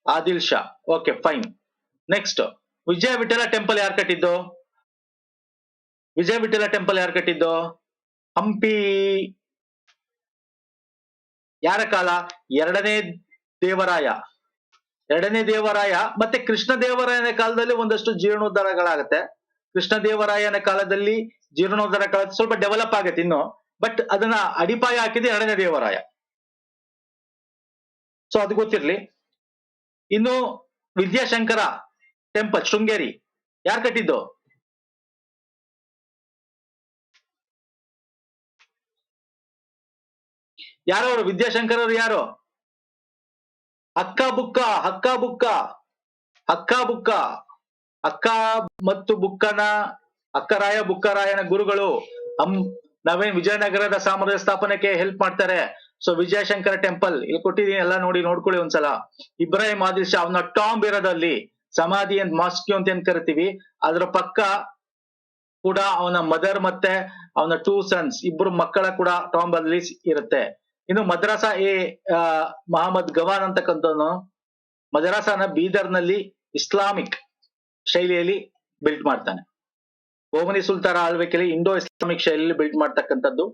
Adil Shah. Okay fine next Vijaya Vitthala temple ಯಾರು ಕಟ್ಟಿದ್ದು? ವಿಜಯ ವಿಠಲ ಟೆಂಪಲ್ ಯಾರು ಕಟ್ಟಿದ್ದು? ಹಂಪಿ ಯಾರ ಕಾಲ? ಎರಡನೇ ದೇವರಾಯ. ಎರಡನೇ ದೇವರಾಯ ಮತ್ತೆ ಕೃಷ್ಣ ದೇವರಾಯನ ಕಾಲದಲ್ಲಿ ಒಂದಷ್ಟು ಜೀರ್ಣೋದ್ಧಾರಗಳಾಗತ್ತೆ. ಕೃಷ್ಣ ದೇವರಾಯನ ಕಾಲದಲ್ಲಿ ಜೀರ್ಣೋದ್ಧಾರ ಕಾಲ ಸ್ವಲ್ಪ ಡೆವಲಪ್ ಆಗುತ್ತೆ ಇನ್ನು. ಬಟ್ ಅದನ್ನ ಅಡಿಪಾಯ ಹಾಕಿದೆ ಎರಡನೇ ದೇವರಾಯ. ಸೊ ಅದು ಗೊತ್ತಿರ್ಲಿ. ಇನ್ನು ವಿದ್ಯಾಶಂಕರ ಟೆಂಪಲ್ ಶೃಂಗೇರಿ, ಯಾರು ಕಟ್ಟಿದ್ದು? ಯಾರವರು? ವಿದ್ಯಾಶಂಕರವ್ರು ಯಾರು? ಅಕ್ಕ ಬುಕ್ಕ ಹಕ್ಕ ಬುಕ್ಕ, ಅಕ್ಕ ಬುಕ್ಕ, ಅಕ್ಕ ಮತ್ತು ಬುಕ್ಕನ, ಅಕ್ಕರಾಯ, ಬುಕ್ಕರಾಯನ ಗುರುಗಳು, ಅಂ ನಾವೇನ್ ವಿಜಯನಗರದ ಸಾಮ್ರಾಜ್ಯ ಸ್ಥಾಪನೆಗೆ ಹೆಲ್ಪ್ ಮಾಡ್ತಾರೆ? ಸೊ ವಿಜಯಶಂಕರ ಟೆಂಪಲ್ ಇಲ್ಲಿ ಕೊಟ್ಟಿದೀನಿ ಎಲ್ಲ ನೋಡಿ ನೋಡ್ಕೊಳ್ಳಿ ಒಂದ್ಸಲ. ಇಬ್ರಾಹಿಂ ಆದಿಲ್ ಶಾ ಅವನ ಟಾಂಬ್ ಸಮಾಧಿ ಅಂತ ಮಾಸ್ಕ್ಯೂ ಅಂತ ಏನ್ ಕರಿತೀವಿ? ಅದ್ರ ಪಕ್ಕ ಕೂಡ ಅವನ ಮದರ್ ಮತ್ತೆ ಅವನ ಟೂ ಸನ್ಸ್ ಇಬ್ರು ಮಕ್ಕಳ ಕೂಡ ಟಾಂಬ್ ಅಲ್ಲಿ ಇರುತ್ತೆ. ಇನ್ನು ಮದ್ರಾಸ ಎ ಮಹಮ್ಮದ್ ಗವಾನ್ ಅಂತಕ್ಕಂಥವನು, ಮದ್ರಾಸನ ಬೀದರ್ನಲ್ಲಿ ಇಸ್ಲಾಮಿಕ್ ಶೈಲಿಯಲ್ಲಿ ಬಿಲ್ಟ್ ಮಾಡ್ತಾನೆ. ಓಮನಿ ಸುಲ್ತಾನ ಆಳ್ವಿಕೆಯಲ್ಲಿ ಇಂಡೋ ಇಸ್ಲಾಮಿಕ್ ಶೈಲಿಯಲ್ಲಿ ಬಿಲ್ಡ್ ಮಾಡ್ತಕ್ಕಂಥದ್ದು.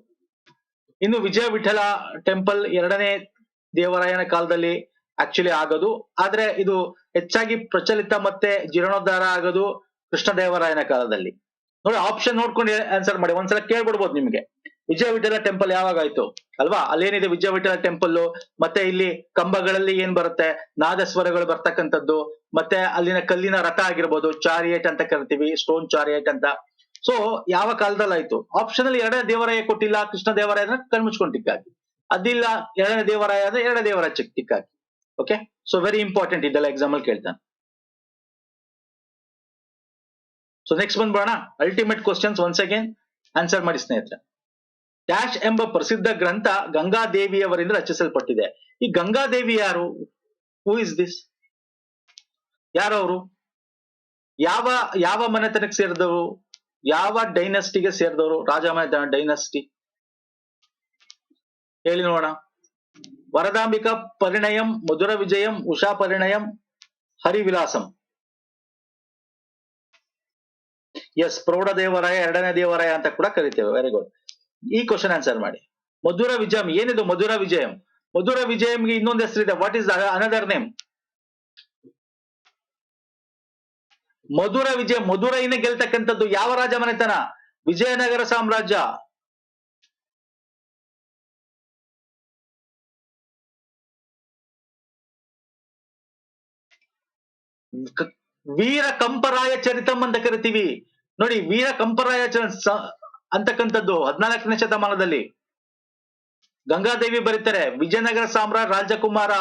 ಇನ್ನು ವಿಜಯ ವಿಠಲ ಟೆಂಪಲ್ ಎರಡನೇ ದೇವರಾಯನ ಕಾಲದಲ್ಲಿ ಆಕ್ಚುಲಿ ಆಗೋದು. ಆದ್ರೆ ಇದು ಹೆಚ್ಚಾಗಿ ಪ್ರಚಲಿತ ಮತ್ತೆ ಜೀರ್ಣೋದ್ಧಾರ ಆಗೋದು ಕೃಷ್ಣದೇವರಾಯನ ಕಾಲದಲ್ಲಿ. ನೋಡಿ ಆಪ್ಷನ್ ನೋಡ್ಕೊಂಡು ಆನ್ಸರ್ ಮಾಡಿ. ಒಂದ್ಸಲ ಕೇಳ್ಬಿಡ್ಬೋದು ನಿಮ್ಗೆ. ವಿಜಯ ವಿಠಲ ಟೆಂಪಲ್ ಯಾವಾಗ ಆಯ್ತು? ಅಲ್ವಾ? ಅಲ್ಲೇನಿದೆ ವಿಜಯ ವಿಠಲ ಟೆಂಪಲ್ ಮತ್ತೆ ಇಲ್ಲಿ ಕಂಬಗಳಲ್ಲಿ ಏನ್ ಬರುತ್ತೆ? ನಾದಸ್ವರಗಳು ಬರ್ತಕ್ಕಂಥದ್ದು. ಮತ್ತೆ ಅಲ್ಲಿನ ಕಲ್ಲಿನ ರಥ ಆಗಿರ್ಬೋದು. ಚಾರಿಯೇಟ್ ಅಂತ ಕರಿತೀವಿ ಸ್ಟೋನ್ ಚಾರಿಯೇಟ್ ಅಂತ. ಸೊ ಯಾವ ಕಾಲದಲ್ಲಿ ಆಯ್ತು? ಆಪ್ಷನ್ ಅಲ್ಲಿ ಎರಡನೇ ದೇವರಾಯ ಕೊಟ್ಟಿಲ್ಲ, ಕೃಷ್ಣ ದೇವರಾಯ ಕಣ್ಮುಚ್ಕೊಂಡು ಟಿಕ್ ಹಾಕಿ ಅದಿಲ್ಲ, ಎರಡನೇ ದೇವರಾಯ ಅಂದ್ರೆ ಎರಡನೇ ದೇವರಾಯ ಚಿಕ್ಕ ಟಿಕ್ ಹಾಕಿ ಓಕೆ ಸೊ ವೆರಿ ಇಂಪಾರ್ಟೆಂಟ್ ಇದೆಲ್ಲ ಎಕ್ಸಾಮ್ ಅಲ್ಲಿ ಕೇಳ್ತಾನೆ. So next ಬಂದ್ಬೋಣ ultimate questions once again answer ಮಾಡಿ ಸ್ನೇಹಿತರೆ. ಡ್ಯಾಶ್ ಎಂಬ ಪ್ರಸಿದ್ಧ ಗ್ರಂಥ ಗಂಗಾದೇವಿಯವರಿಂದ ರಚಿಸಲ್ಪಟ್ಟಿದೆ. ಈ ಗಂಗಾದೇವಿ ಯಾರು? ಹೂ ಇಸ್ ದಿಸ್ ಯಾರು ಅವರು ಯಾವ ಯಾವ ಮನೆತನಕ್ಕೆ ಸೇರಿದವರು? ಯಾವ ಡೈನಸ್ಟಿಗೆ ಸೇರಿದವರು? ರಾಜಮನೆತನ ಡೈನಸ್ಟಿ ಹೇಳಿ ನೋಡೋಣ. ವರದಾಂಬಿಕಾ ಪರಿಣಯಂ, ಮಧುರ ವಿಜಯಂ, ಉಷಾ ಪರಿಣಯಂ, ಹರಿವಿಲಾಸಂ. ಎಸ್ ಪ್ರೌಢ ದೇವರಾಯ, ಎರಡನೇ ದೇವರಾಯ ಅಂತ ಕೂಡ ಕರಿತೇವೆ. ವೆರಿ ಗುಡ್ ಈ ಕ್ವಶನ್ ಆನ್ಸರ್ ಮಾಡಿ. ಮಧುರ ವಿಜಯಂ, ಏನಿದು ಮಧುರ ವಿಜಯಂ? ಮಧುರ ವಿಜಯಂಗೆ ಇನ್ನೊಂದು ಹೆಸರಿದೆ. What is another name Madhura Vijaya, ಮಧುರೈನ ಗೆಲ್ತಕ್ಕಂಥದ್ದು ಯಾವ ರಾಜ ಮನೆತನ? ವಿಜಯನಗರ ಸಾಮ್ರಾಜ್ಯ. ವೀರ ಕಂಪರಾಯ ಚರಿತಂ ಅಂತ ಕರಿತೀವಿ. ನೋಡಿ, ವೀರ ಕಂಪರಾಯ ಚ- ಅಂತಕ್ಕಂಥದ್ದು ಹದಿನಾಲ್ಕನೇ ಶತಮಾನದಲ್ಲಿ. ಗಂಗಾದೇವಿ ಬರೀತಾರೆ, ವಿಜಯನಗರ ಸಾಮ್ರಾಜ್ಯ ರಾಜಕುಮಾರ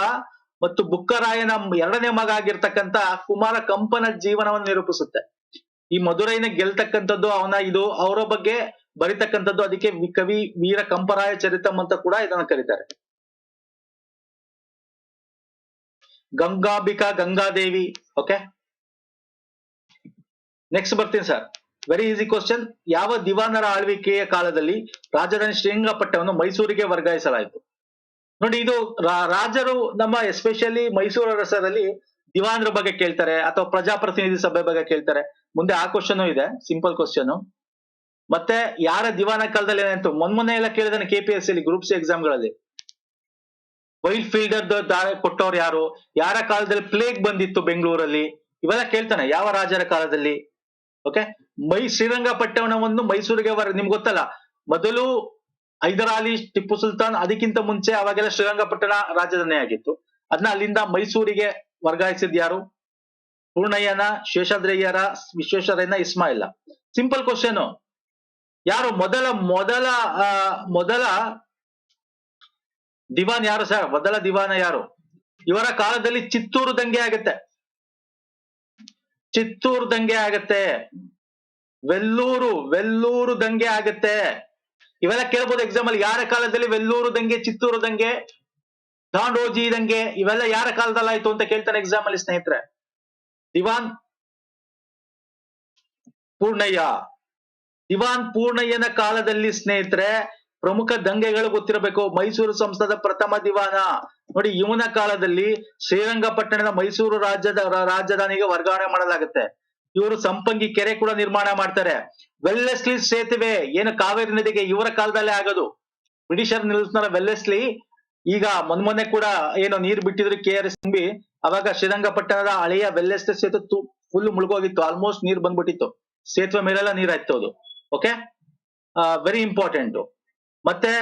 ಮತ್ತು ಬುಕ್ಕರಾಯನ ಎರಡನೇ ಮಗ ಆಗಿರ್ತಕ್ಕಂತ ಕುಮಾರ ಕಂಪನ ಜೀವನವನ್ನು ನಿರೂಪಿಸುತ್ತೆ. ಈ ಮಧುರೈನ ಗೆಲ್ತಕ್ಕಂಥದ್ದು ಅವನ, ಇದು ಅವರ ಬಗ್ಗೆ ಬರಿತಕ್ಕಂಥದ್ದು ಅದಕ್ಕೆ ಕವಿ ವೀರ ಕಂಪರಾಯ ಚರಿತಂ ಅಂತ ಕೂಡ ಇದನ್ನ ಕರೀತಾರೆ. ಗಂಗಾಂಬಿಕಾ ಗಂಗಾದೇವಿ, ಓಕೆ? ನೆಕ್ಸ್ಟ್ ಬರ್ತೀನಿ ಸರ್ ವೆರಿ ಈಸಿ ಕ್ವಶನ್ ಯಾವ ದಿವಾನರ ಆಳ್ವಿಕೆಯ ಕಾಲದಲ್ಲಿ ರಾಜಧಾನಿ ಶ್ರೀರಂಗಪಟ್ಟಣವನ್ನು ಮೈಸೂರಿಗೆ ವರ್ಗಾಯಿಸಲಾಯಿತು? ನೋಡಿ ಇದು ರಾಜರು ನಮ್ಮ ಎಸ್ಪೆಷಲಿ ಮೈಸೂರು ಅರಸರಲ್ಲಿ ದಿವಾನ್ರ ಬಗ್ಗೆ ಕೇಳ್ತಾರೆ ಅಥವಾ ಪ್ರಜಾಪ್ರತಿನಿಧಿ ಸಭೆ ಬಗ್ಗೆ ಕೇಳ್ತಾರೆ. ಮುಂದೆ ಆ ಕ್ವಶನ್ ಇದೆ ಸಿಂಪಲ್ ಕ್ವಶನ್ ಮತ್ತೆ ಯಾರ ದಿವಾನ ಕಾಲದಲ್ಲಿ ಏನಾಯ್ತು? ಮೊನ್ನೆ ಎಲ್ಲ ಕೇಳಿದಾನೆ K P S C group C ಎಕ್ಸಾಮ್ಗಳಲ್ಲಿ. Wild fielder ಕೊಟ್ಟವ್ರು ಯಾರು? ಯಾರ ಕಾಲದಲ್ಲಿ ಪ್ಲೇಗ್ ಬಂದಿತ್ತು ಬೆಂಗಳೂರಲ್ಲಿ? ಇವೆಲ್ಲ ಕೇಳ್ತಾನೆ, ಯಾವ ರಾಜರ ಕಾಲದಲ್ಲಿ? ಓಕೆ ಮೈ, ಶ್ರೀರಂಗಪಟ್ಟಣವನ್ನು ಮೈಸೂರಿಗೆ ಬರ ನಿಮ್ಗೆ ಗೊತ್ತಲ್ಲ? ಮೊದಲು ಹೈದರಾಲಿ ಟಿಪ್ಪು ಸುಲ್ತಾನ್ ಅದಕ್ಕಿಂತ ಮುಂಚೆ ಅವಾಗೆಲ್ಲ ಶ್ರೀರಂಗಪಟ್ಟಣ ರಾಜಧಾನಿ ಆಗಿತ್ತು. ಅದನ್ನ ಅಲ್ಲಿಂದ ಮೈಸೂರಿಗೆ ವರ್ಗಾಯಿಸಿದ್ ಯಾರು? ಪೂರ್ಣಯ್ಯನ ಶೇಷಾದ್ರಯ್ಯರ ವಿಶ್ವೇಶ್ವರಯ್ಯನ ಇಸ್ಮಾಯಿಲ. ಸಿಂಪಲ್ ಕ್ವಶನ್ ಯಾರು ಮೊದಲ ಮೊದಲ ಮೊದಲ ದಿವಾನ್ ಯಾರು ಸರ್? ಮೊದಲ ದಿವಾನ ಯಾರು? ಇವರ ಕಾಲದಲ್ಲಿ ಚಿತ್ತೂರು ದಂಗೆ ಆಗತ್ತೆ. ಚಿತ್ತೂರು ದಂಗೆ ಆಗತ್ತೆ. ವೆಲ್ಲೂರು ವೆಲ್ಲೂರು ದಂಗೆ ಆಗತ್ತೆ. ಇವೆಲ್ಲ ಕೇಳ್ಬೋದು ಎಕ್ಸಾಮ್ ಅಲ್ಲಿ. ಯಾರ ಕಾಲದಲ್ಲಿ ವೆಲ್ಲೂರು ದಂಗೆ, ಚಿತ್ತೂರು ದಂಗೆ, ದಾಂಡೋಜಿ ದಂಗೆ, ಇವೆಲ್ಲ ಯಾರ ಕಾಲದಲ್ಲಿ ಆಯ್ತು ಅಂತ ಕೇಳ್ತಾರೆ ಎಕ್ಸಾಮ್ ಅಲ್ಲಿ ಸ್ನೇಹಿತರೆ. ದಿವಾನ್ ಪೂರ್ಣಯ್ಯ. ದಿವಾನ್ ಪೂರ್ಣಯ್ಯನ ಕಾಲದಲ್ಲಿ ಸ್ನೇಹಿತರೆ, ಪ್ರಮುಖ ದಂಗೆಗಳು ಗೊತ್ತಿರಬೇಕು. ಮೈಸೂರು ಸಂಸ್ಥಾನದ ಪ್ರಥಮ ದಿವಾನ. ನೋಡಿ, ಇವನ ಕಾಲದಲ್ಲಿ ಶ್ರೀರಂಗಪಟ್ಟಣದ ಮೈಸೂರು ರಾಜ್ಯದ, ರಾಜಧಾನಿಗೆ ವರ್ಗಾವಣೆ ಮಾಡಲಾಗುತ್ತೆ. ಇವರು ಸಂಪಂಗಿ ಕೆರೆ ಕೂಡ ನಿರ್ಮಾಣ ಮಾಡ್ತಾರೆ. ವೆಲ್ಲೆಸ್ಲಿ ಸೇತುವೆ, ಏನು ಕಾವೇರಿ ನದಿಗೆ ಇವರ ಕಾಲದಲ್ಲೇ ಆಗೋದು. ಬ್ರಿಟಿಷರ್ ನಿಲ್ಲಿಸ್ತಾರ ವೆಲ್ಲೆಸ್ಲಿ ಈಗ ಮೊನ್ನೆ ಕೂಡ ಏನು ನೀರು ಬಿಟ್ಟಿದ್ರು ಕೆ ಆರ್ ಎಸ್ ತುಂಬಿ ಅವಾಗ ಶ್ರೀರಂಗಪಟ್ಟಣದ ಹಳೆಯ ವೆಲ್ಲೆಸ್ಲಿ ಸೇತುವೆ ಫುಲ್ ಮುಳುಗೋಗಿತ್ತು ಆಲ್ಮೋಸ್ಟ್ ನೀರ್ ಬಂದ್ಬಿಟ್ಟಿತ್ತು. ಸೇತುವೆ ಮೇಲೆಲ್ಲ ನೀರ್ ಅದು ಓಕೆ ವೆರಿ ಇಂಪಾರ್ಟೆಂಟ್ ಮತ್ತೆ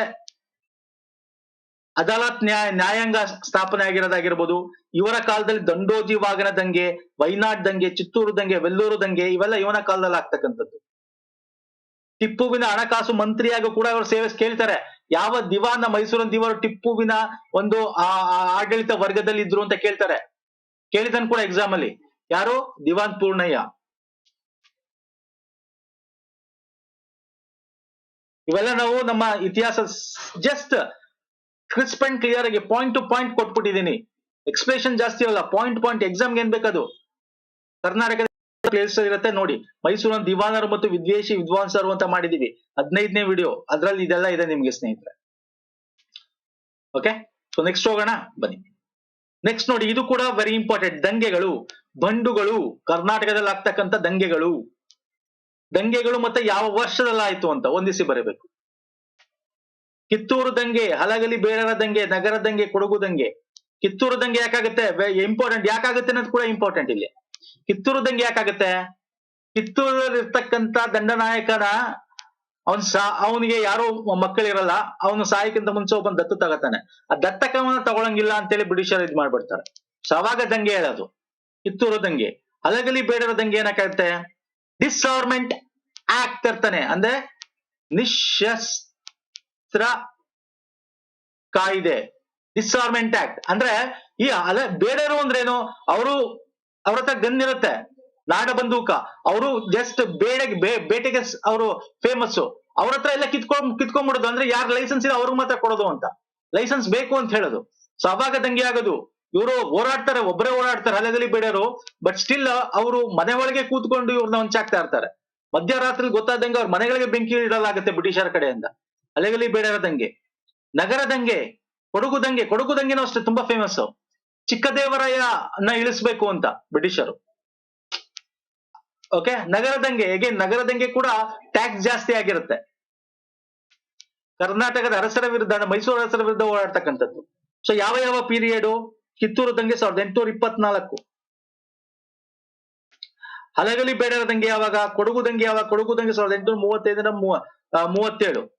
ಅದಾಲತ್ ನ್ಯಾಯ ನ್ಯಾಯಾಂಗ ಸ್ಥಾಪನೆ ಆಗಿರೋದಾಗಿರ್ಬೋದು ಇವರ ಕಾಲದಲ್ಲಿ ದಂಡೋಜಿ ವಾಗನ ದಂಗೆ ವೈನಾಡ್ ದಂಗೆ ಚಿತ್ತೂರು ದಂಗೆ ವೆಲ್ಲೂರು ದಂಗೆ ಇವೆಲ್ಲ ಇವನ ಕಾಲದಲ್ಲಿ ಆಗ್ತಕ್ಕಂಥದ್ದು. ಟಿಪ್ಪುವಿನ ಹಣಕಾಸು ಮಂತ್ರಿಯಾಗೂ ಕೂಡ ಅವರು ಸೇವೆ ಕೇಳ್ತಾರೆ. ಯಾವ ದಿವಾನ ಮೈಸೂರಿನ ದಿವಾರು ಟಿಪ್ಪುವಿನ ಒಂದು ಆ ಆಡಳಿತ ವರ್ಗದಲ್ಲಿ ಇದ್ರು ಅಂತ ಕೇಳ್ತಾರೆ. ಕೇಳಿದನ್ ಕೂಡ ಎಕ್ಸಾಮ್ ಅಲ್ಲಿ. ಯಾರು? ದಿವಾನ್ ಪೂರ್ಣಯ್ಯ. ಇವೆಲ್ಲ ನಾವು ನಮ್ಮ ಇತಿಹಾಸ ಜಸ್ಟ್ ಕ್ರಿಸ್ಪ್ ಅಂಡ್ ಕ್ಲಿಯರ್ ಆಗಿ ಪಾಯಿಂಟ್ ಟು ಪಾಯಿಂಟ್ ಕೊಟ್ಬಿಟ್ಟಿದೀನಿ. ಎಕ್ಸ್ಪ್ಲೇಷನ್ ಜಾಸ್ತಿ ಅಲ್ಲ ಪಾಯಿಂಟ್ ಪಾಯಿಂಟ್ ಎಕ್ಸಾಮ್ಗೆ ಏನ್ ಬೇಕದು? ಕರ್ನಾಟಕದ ಪ್ಲೇಸ್ ಇರುತ್ತೆ, ನೋಡಿ. ಮೈಸೂರಿನ ದಿವಾನರು ಮತ್ತು ವಿದ್ವೇಷಿ ವಿದ್ವಾಂಸರು ಅಂತ ಮಾಡಿದೀವಿ. ಹದಿನೈದನೇ ವಿಡಿಯೋ ಅದ್ರಲ್ಲಿ ಇದೆಲ್ಲ ಇದೆ ನಿಮ್ಗೆ ಸ್ನೇಹಿತರೆ. ಓಕೆ ಸೊ ನೆಕ್ಸ್ಟ್ ಹೋಗೋಣ. ಬನ್ನಿ. ನೆಕ್ಸ್ಟ್ ನೋಡಿ, ಇದು ಕೂಡ ವೆರಿ ಇಂಪಾರ್ಟೆಂಟ್ ದಂಗೆಗಳು. ಬಂಡುಗಳು. ಕರ್ನಾಟಕದಲ್ಲಿ ಆಗ್ತಕ್ಕಂಥ ದಂಗೆಗಳು. ದಂಗೆಗಳು ಮತ್ತೆ ಯಾವ ವರ್ಷದಲ್ಲಾಯ್ತು ಅಂತ ಹೊಂದಿಸಿ ಬರಬೇಕು. ಕಿತ್ತೂರು ದಂಗೆ, ಹಲಗಲಿ ಬೇರರ ದಂಗೆ, ನಗರ ದಂಗೆ, ಕೊಡಗು ದಂಗೆ. ಕಿತ್ತೂರು ದಂಗೆ ಯಾಕಾಗುತ್ತೆ ಇಂಪಾರ್ಟೆಂಟ್ ಯಾಕಾಗುತ್ತೆ ಅನ್ನೋದು ಕೂಡ ಇಂಪಾರ್ಟೆಂಟ್ ಇಲ್ಲಿ. ಕಿತ್ತೂರು ದಂಗೆ ಯಾಕಾಗುತ್ತೆ? ಕಿತ್ತೂರಲ್ಲಿ ಇರ್ತಕ್ಕಂತ ದಂಡನಾಯಕನ ಅವನ್ ಸಾ, ಅವನಿಗೆ ಯಾರೋ ಮಕ್ಕಳಿರಲ್ಲ. ಅವನು ಸಾಯಕ್ಕಿಂತ ಮುಂಚೆ ಒಬ್ಬನ್ ದತ್ತು ತಗೋತಾನೆ. ಆ ದತ್ತಕವನ್ನ ತಗೊಳಂಗಿಲ್ಲ ಅಂತೇಳಿ ಬ್ರಿಟಿಷರ್ ಇದ್ ಮಾಡ್ಬಿಡ್ತಾರೆ. ಸೊ ಅವಾಗ ದಂಗೆ ಹೇಳೋದು. ಕಿತ್ತೂರು ದಂಗೆ ಅಲಗಲಿ ಬೇಡರ ದಂಗೆ ಏನಕ್ಕಾಗುತ್ತೆ ಡಿಸ್ಅವರ್ಮೆಂಟ್ ಆಕ್ಟ್ ತರ್ತಾನೆ. ಅಂದ್ರೆ ನಿಶಸ್ತ್ರ ಕಾಯ್ದೆ. ಡಿಸ್ಆರ್ಮೆಂಟ್ ಆಕ್ಟ್ ಅಂದ್ರೆ ಈ ಅಲ, ಬೇಡರು ಅಂದ್ರೇನು? ಅವರು ಅವ್ರ ಹತ್ರ ಗನ್ ಇರುತ್ತೆ, ನಾಡ ಬಂದೂಕ. ಅವರು ಜಸ್ಟ್ ಬೇಡೆಗೆ ಬೇಟೆಗೆ ಅವರು ಫೇಮಸ್ ಅವ್ರ ಹತ್ರ ಎಲ್ಲ ಕಿತ್ಕೊಂಡ್ ಕಿತ್ಕೊಂಡ್ಬಿಡೋದು ಅಂದ್ರೆ ಯಾರು ಲೈಸೆನ್ಸ್ ಇದೆ ಅವ್ರಿಗೆ ಮಾತ್ರ ಕೊಡೋದು ಅಂತ. ಲೈಸೆನ್ಸ್ ಬೇಕು ಅಂತ ಹೇಳೋದು. ಸೊ ಅವಾಗ ದಂಗೆ ಆಗೋದು. ಇವರು ಹೋರಾಡ್ತಾರೆ ಒಬ್ಬರೇ ಹೋರಾಡ್ತಾರೆ ಅಲೆಗಲಿ ಬೇಡರು. ಬಟ್ ಸ್ಟಿಲ್ ಅವರು ಮನೆ ಒಳಗೆ ಕೂತ್ಕೊಂಡು ಇವ್ರನ್ನ ಹೊಂಚಾಕ್ತಾ ಇರ್ತಾರೆ. ಮಧ್ಯರಾತ್ರಿ ಗೊತ್ತಾದಂಗೆ ಅವ್ರ ಮನೆಗಳಿಗೆ ಬೆಂಕಿ ಇಡಲಾಗುತ್ತೆ ಬ್ರಿಟಿಷರ ಕಡೆಯಿಂದ. ಅಲೆಗಲಿ ಬೇಡರ ದಂಗೆ. ನಗರ ದಂಗೆ. ಕೊಡಗು ದಂಗೆ ಕೊಡಗು ದಂಗೆನೂ ಅಷ್ಟೇ ತುಂಬಾ ಫೇಮಸ್ ಚಿಕ್ಕದೇವರಾಯ ಅನ್ನ ಇಳಿಸ್ಬೇಕು ಅಂತ ಬ್ರಿಟಿಷರು. ಓಕೆ ನಗರ ದಂಗೆ ಹೇಗೆ? ನಗರ ದಂಗೆ ಕೂಡ ಟ್ಯಾಕ್ಸ್ ಜಾಸ್ತಿ ಆಗಿರುತ್ತೆ. ಕರ್ನಾಟಕದ ಅರಸರ ವಿರುದ್ಧ ಮೈಸೂರು ಅರಸರ ವಿರುದ್ಧ ಓಡಾಡ್ತಕ್ಕಂಥದ್ದು ಸೊ ಯಾವ ಯಾವ ಪೀರಿಯಡ್ ಕಿತ್ತೂರು ದಂಗೆ ಸಾವಿರದ ಎಂಟುನೂರ ಇಪ್ಪತ್ನಾಲ್ಕು. ಹಲಗಲಿ ಬೇಡರ ದಂಗೆ ಯಾವಾಗ? ಕೊಡಗು ದಂಗೆ ಯಾವಾಗ? ಕೊಡಗು ದಂಗೆ ಸಾವಿರದ ಎಂಟುನೂರ ಮೂವತ್ತೈದರ ಮೂವ ಮೂವತ್ತೇಳು.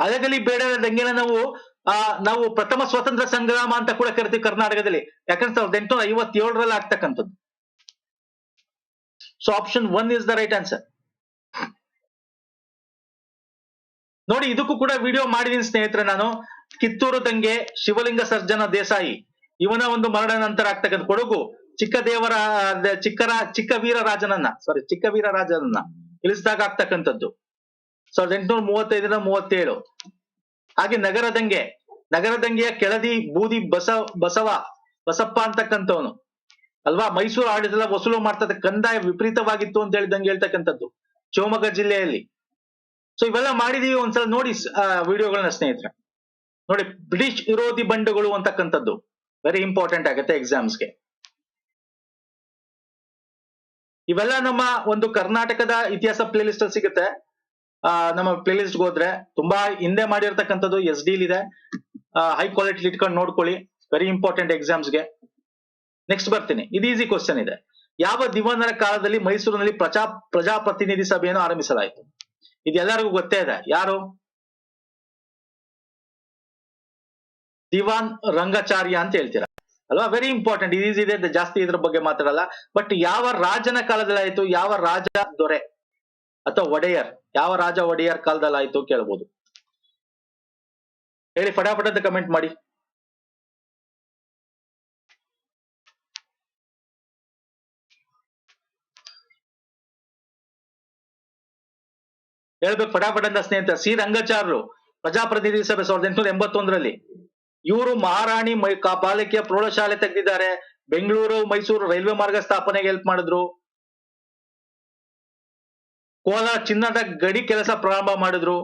ಹಲಗಲಿ ಬೇಡ ದಂಗೆನ ನಾವು, ಆ, ನಾವು ಪ್ರಥಮ ಸ್ವತಂತ್ರ ಸಂಗ್ರಾಮ ಅಂತ ಕೂಡ ಕರಿತೀವಿ ಕರ್ನಾಟಕದಲ್ಲಿ. ಯಾಕಂದ್ರೆ ಸಾವಿರದ ಎಂಟುನೂರ ಐವತ್ತೇಳರಲ್ಲಿ ಆಗ್ತಕ್ಕಂಥದ್ದು. So option one is the right answer ನೋಡಿ, ಇದಕ್ಕೂ ಕೂಡ ವಿಡಿಯೋ ಮಾಡಿದೀನಿ ಸ್ನೇಹಿತರೆ ನಾನು. ಕಿತ್ತೂರು ತಂಗೆ ಶಿವಲಿಂಗ ಸರ್ಜನ ದೇಸಾಯಿ. ಇವನ ಒಂದು ಮರಣ ನಂತರ ಆಗ್ತಕ್ಕಂಥ ಕೊಡಗು, ಚಿಕ್ಕ ದೇವರ ಚಿಕ್ಕರ, ಚಿಕ್ಕ ವೀರ ರಾಜನನ್ನ ಸಾರಿ ಚಿಕ್ಕ ವೀರ ರಾಜನನ್ನ ಇಳಿಸಿದಾಗ ಆಗ್ತಕ್ಕಂಥದ್ದು. ಸಾವಿರದ ಎಂಟುನೂರ ಮೂವತ್ತೈದರ ಮೂವತ್ತೇಳು. ಹಾಗೆ ನಗರ ದಂಗೆ, ನಗರ ದಂಗೆಯ ಕೆಳದಿ ಬೂದಿ ಬಸ, ಬಸವ, ಬಸಪ್ಪ ಅಂತಕ್ಕಂಥವನು. ಅಲ್ವಾ? ಮೈಸೂರು ಆಡಳಿತದ ವಸೂಲು ಮಾಡ್ತದ ಕಂದಾಯ ವಿಪರೀತವಾಗಿತ್ತು ಅಂತ ಹೇಳಿದಂಗೆ ಹೇಳ್ತಕ್ಕಂಥದ್ದು, ಶಿವಮೊಗ್ಗ ಜಿಲ್ಲೆಯಲ್ಲಿ. ಸೊ ಇವೆಲ್ಲ ಮಾಡಿದೀವಿ ಒಂದ್ಸಲ ನೋಡಿ ವಿಡಿಯೋಗಳನ್ನ ಸ್ನೇಹಿತರೆ. ನೋಡಿ, ಬ್ರಿಟಿಷ್ ವಿರೋಧಿ ಬಂಡುಗಳು ಅಂತಕ್ಕಂಥದ್ದು. ವೆರಿ ಇಂಪಾರ್ಟೆಂಟ್ ಆಗುತ್ತೆ ಎಕ್ಸಾಮ್ಸ್ಗೆ ಇವೆಲ್ಲ ನಮ್ಮ ಒಂದು ಕರ್ನಾಟಕದ ಇತಿಹಾಸ ಪ್ಲೇಲಿಸ್ಟ್ ಅಲ್ಲಿ ಸಿಗುತ್ತೆ. ನಮ್ಮ ಪ್ಲೇ ಲಿಸ್ಟ್ ಹೋದ್ರೆ ತುಂಬಾ ಹಿಂದೆ ಮಾಡಿರ್ತಕ್ಕಂಥದ್ದು ಎಸ್ ಡಿ ಇದೆ. ಹೈ ಕ್ವಾಲಿಟಿ ಇಟ್ಕೊಂಡು ನೋಡ್ಕೊಳ್ಳಿ. ವೆರಿ ಇಂಪಾರ್ಟೆಂಟ್ ಎಕ್ಸಾಮ್ಸ್ಗೆ ನೆಕ್ಸ್ಟ್ ಬರ್ತೀನಿ. ಇದು ಈಸಿ ಕ್ವಶನ್ ಇದೆ. ಯಾವ ದಿವಾನರ ಕಾಲದಲ್ಲಿ ಮೈಸೂರಿನಲ್ಲಿ ಪ್ರಜಾ, ಪ್ರಜಾಪ್ರತಿನಿಧಿ ಸಭೆಯನ್ನು ಆರಂಭಿಸಲಾಯಿತು? ಇದೆಲ್ಲರಿಗೂ ಗೊತ್ತೇ ಇದೆ. ಯಾರು? ದಿವಾನ್ ರಂಗಾಚಾರ್ಯ ಅಂತ ಹೇಳ್ತೀರಾ? ಅಲ್ವಾ? ವೆರಿ ಇಂಪಾರ್ಟೆಂಟ್ ಈಸಿ ಇದೆ. ಜಾಸ್ತಿ ಇದ್ರ ಬಗ್ಗೆ ಮಾತಾಡಲ್ಲ. ಬಟ್ ಯಾವ ರಾಜನ ಕಾಲದಲ್ಲಿ ಆಯ್ತು ಯಾವ ರಾಜ ದೊರೆ? ಅಥವಾ ಒಡೆಯರ್, ಯಾವ ರಾಜ ಒಡೆಯರ್ ಕಾಲದಲ್ಲಿ ಆಯ್ತು ಕೇಳ್ಬೋದು. ಹೇಳಿ, ಫಟಾಫಟ್ ಅಂತ ಕಮೆಂಟ್ ಮಾಡಿ. ಹೇಳ್ಬೇಕು, ಫಟಾಫಟ್ ಅಂತ ಸ್ನೇಹಿತ ಸಿ ರಂಗಾಚಾರ್ಯರು ಪ್ರಜಾಪ್ರತಿನಿಧಿ ಸಭೆ ಸಾವಿರದ ಎಂಟುನೂರ ಎಂಬತ್ತೊಂದರಲ್ಲಿ ಇವರು ಮಹಾರಾಣಿ ಮೈ ಬಾಲಕಿಯ ಪ್ರೌಢಶಾಲೆ ತೆಗೆದಿದ್ದಾರೆ. ಬೆಂಗಳೂರು, ಮೈಸೂರು ರೈಲ್ವೆ ಮಾರ್ಗ ಸ್ಥಾಪನೆಗೆ ಹೆಲ್ಪ್ ಮಾಡಿದ್ರು. ಕೋಲಾರ ಚಿನ್ನದ ಗಡಿ ಕೆಲಸ ಪ್ರಾರಂಭ ಮಾಡಿದ್ರು.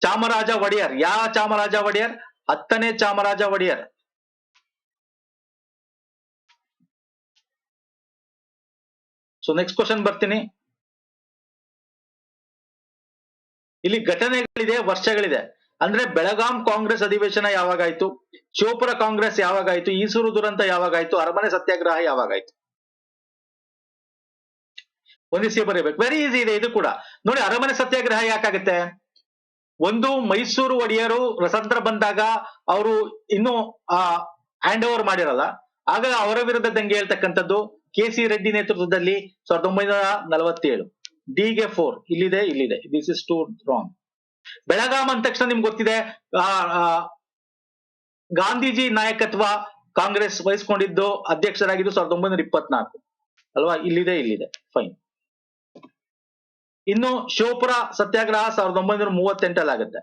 ಚಾಮರಾಜ ಒಡೆಯರ್. ಯಾವ ಚಾಮರಾಜ ಒಡೆಯರ್? ಹತ್ತನೇ Chamaraja Wodeyar. So next question ಬರ್ತೀನಿ. ಇಲ್ಲಿ ಘಟನೆಗಳಿದೆ, ವರ್ಷಗಳಿದೆ. ಅಂದ್ರೆ ಬೆಳಗಾಂ ಕಾಂಗ್ರೆಸ್ ಅಧಿವೇಶನ ಯಾವಾಗಾಯ್ತು? ಶಿವಪುರ ಕಾಂಗ್ರೆಸ್ ಯಾವಾಗಾಯ್ತು? ಈಸೂರು ದುರಂತ ಯಾವಾಗಾಯ್ತು? ಅರಮನೆ ಸತ್ಯಾಗ್ರಹ ಯಾವಾಗಾಯ್ತು? ಒಂದಿಸಿ ಬರೀಬೇಕು. ವೆರಿ ಈಸಿ ಇದೆ ಇದು ಕೂಡ. ನೋಡಿ, ಅರಮನೆ ಸತ್ಯಾಗ್ರಹ ಯಾಕಾಗುತ್ತೆ? ಒಂದು ಮೈಸೂರು ಒಡೆಯರು ರಸಂತ್ರ ಬಂದಾಗ ಅವರು ಇನ್ನು, ಆ ಹ್ಯಾಂಡ್ ಓವರ್ ಮಾಡಿರಲ್ಲ. ಆಗ ಅವರ ವಿರುದ್ಧ ದಂಗೆ ಹೇಳ್ತಕ್ಕಂಥದ್ದು ಕೆ ಸಿ ರೆಡ್ಡಿ ನೇತೃತ್ವದಲ್ಲಿ ಸಾವಿರದ ಒಂಬೈನೂರ ನಲವತ್ತೇಳು. ಡಿ ಗೆ ಫೋರ್ ಇಲ್ಲಿದೆ ಇಲ್ಲಿದೆ. This is too wrong Belgaum ಅಂದ ತಕ್ಷಣ ನಿಮ್ಗೆ ಗೊತ್ತಿದೆ ಗಾಂಧೀಜಿ ನಾಯಕತ್ವ ಕಾಂಗ್ರೆಸ್ ವಹಿಸ್ಕೊಂಡಿದ್ದು ಅಧ್ಯಕ್ಷರಾಗಿದ್ದು ಸಾವಿರದ ಒಂಬೈನೂರ ಇಪ್ಪತ್ನಾಲ್ಕು. ಅಲ್ವಾ? ಇಲ್ಲಿದೆ ಇಲ್ಲಿದೆ. ಫೈನ್ ಇನ್ನು ಶಿವಪುರ ಸತ್ಯಾಗ್ರಹ ಸಾವಿರದ ಒಂಬೈನೂರ ಮೂವತ್ತೆಂಟಲ್ಲಿ ಆಗುತ್ತೆ.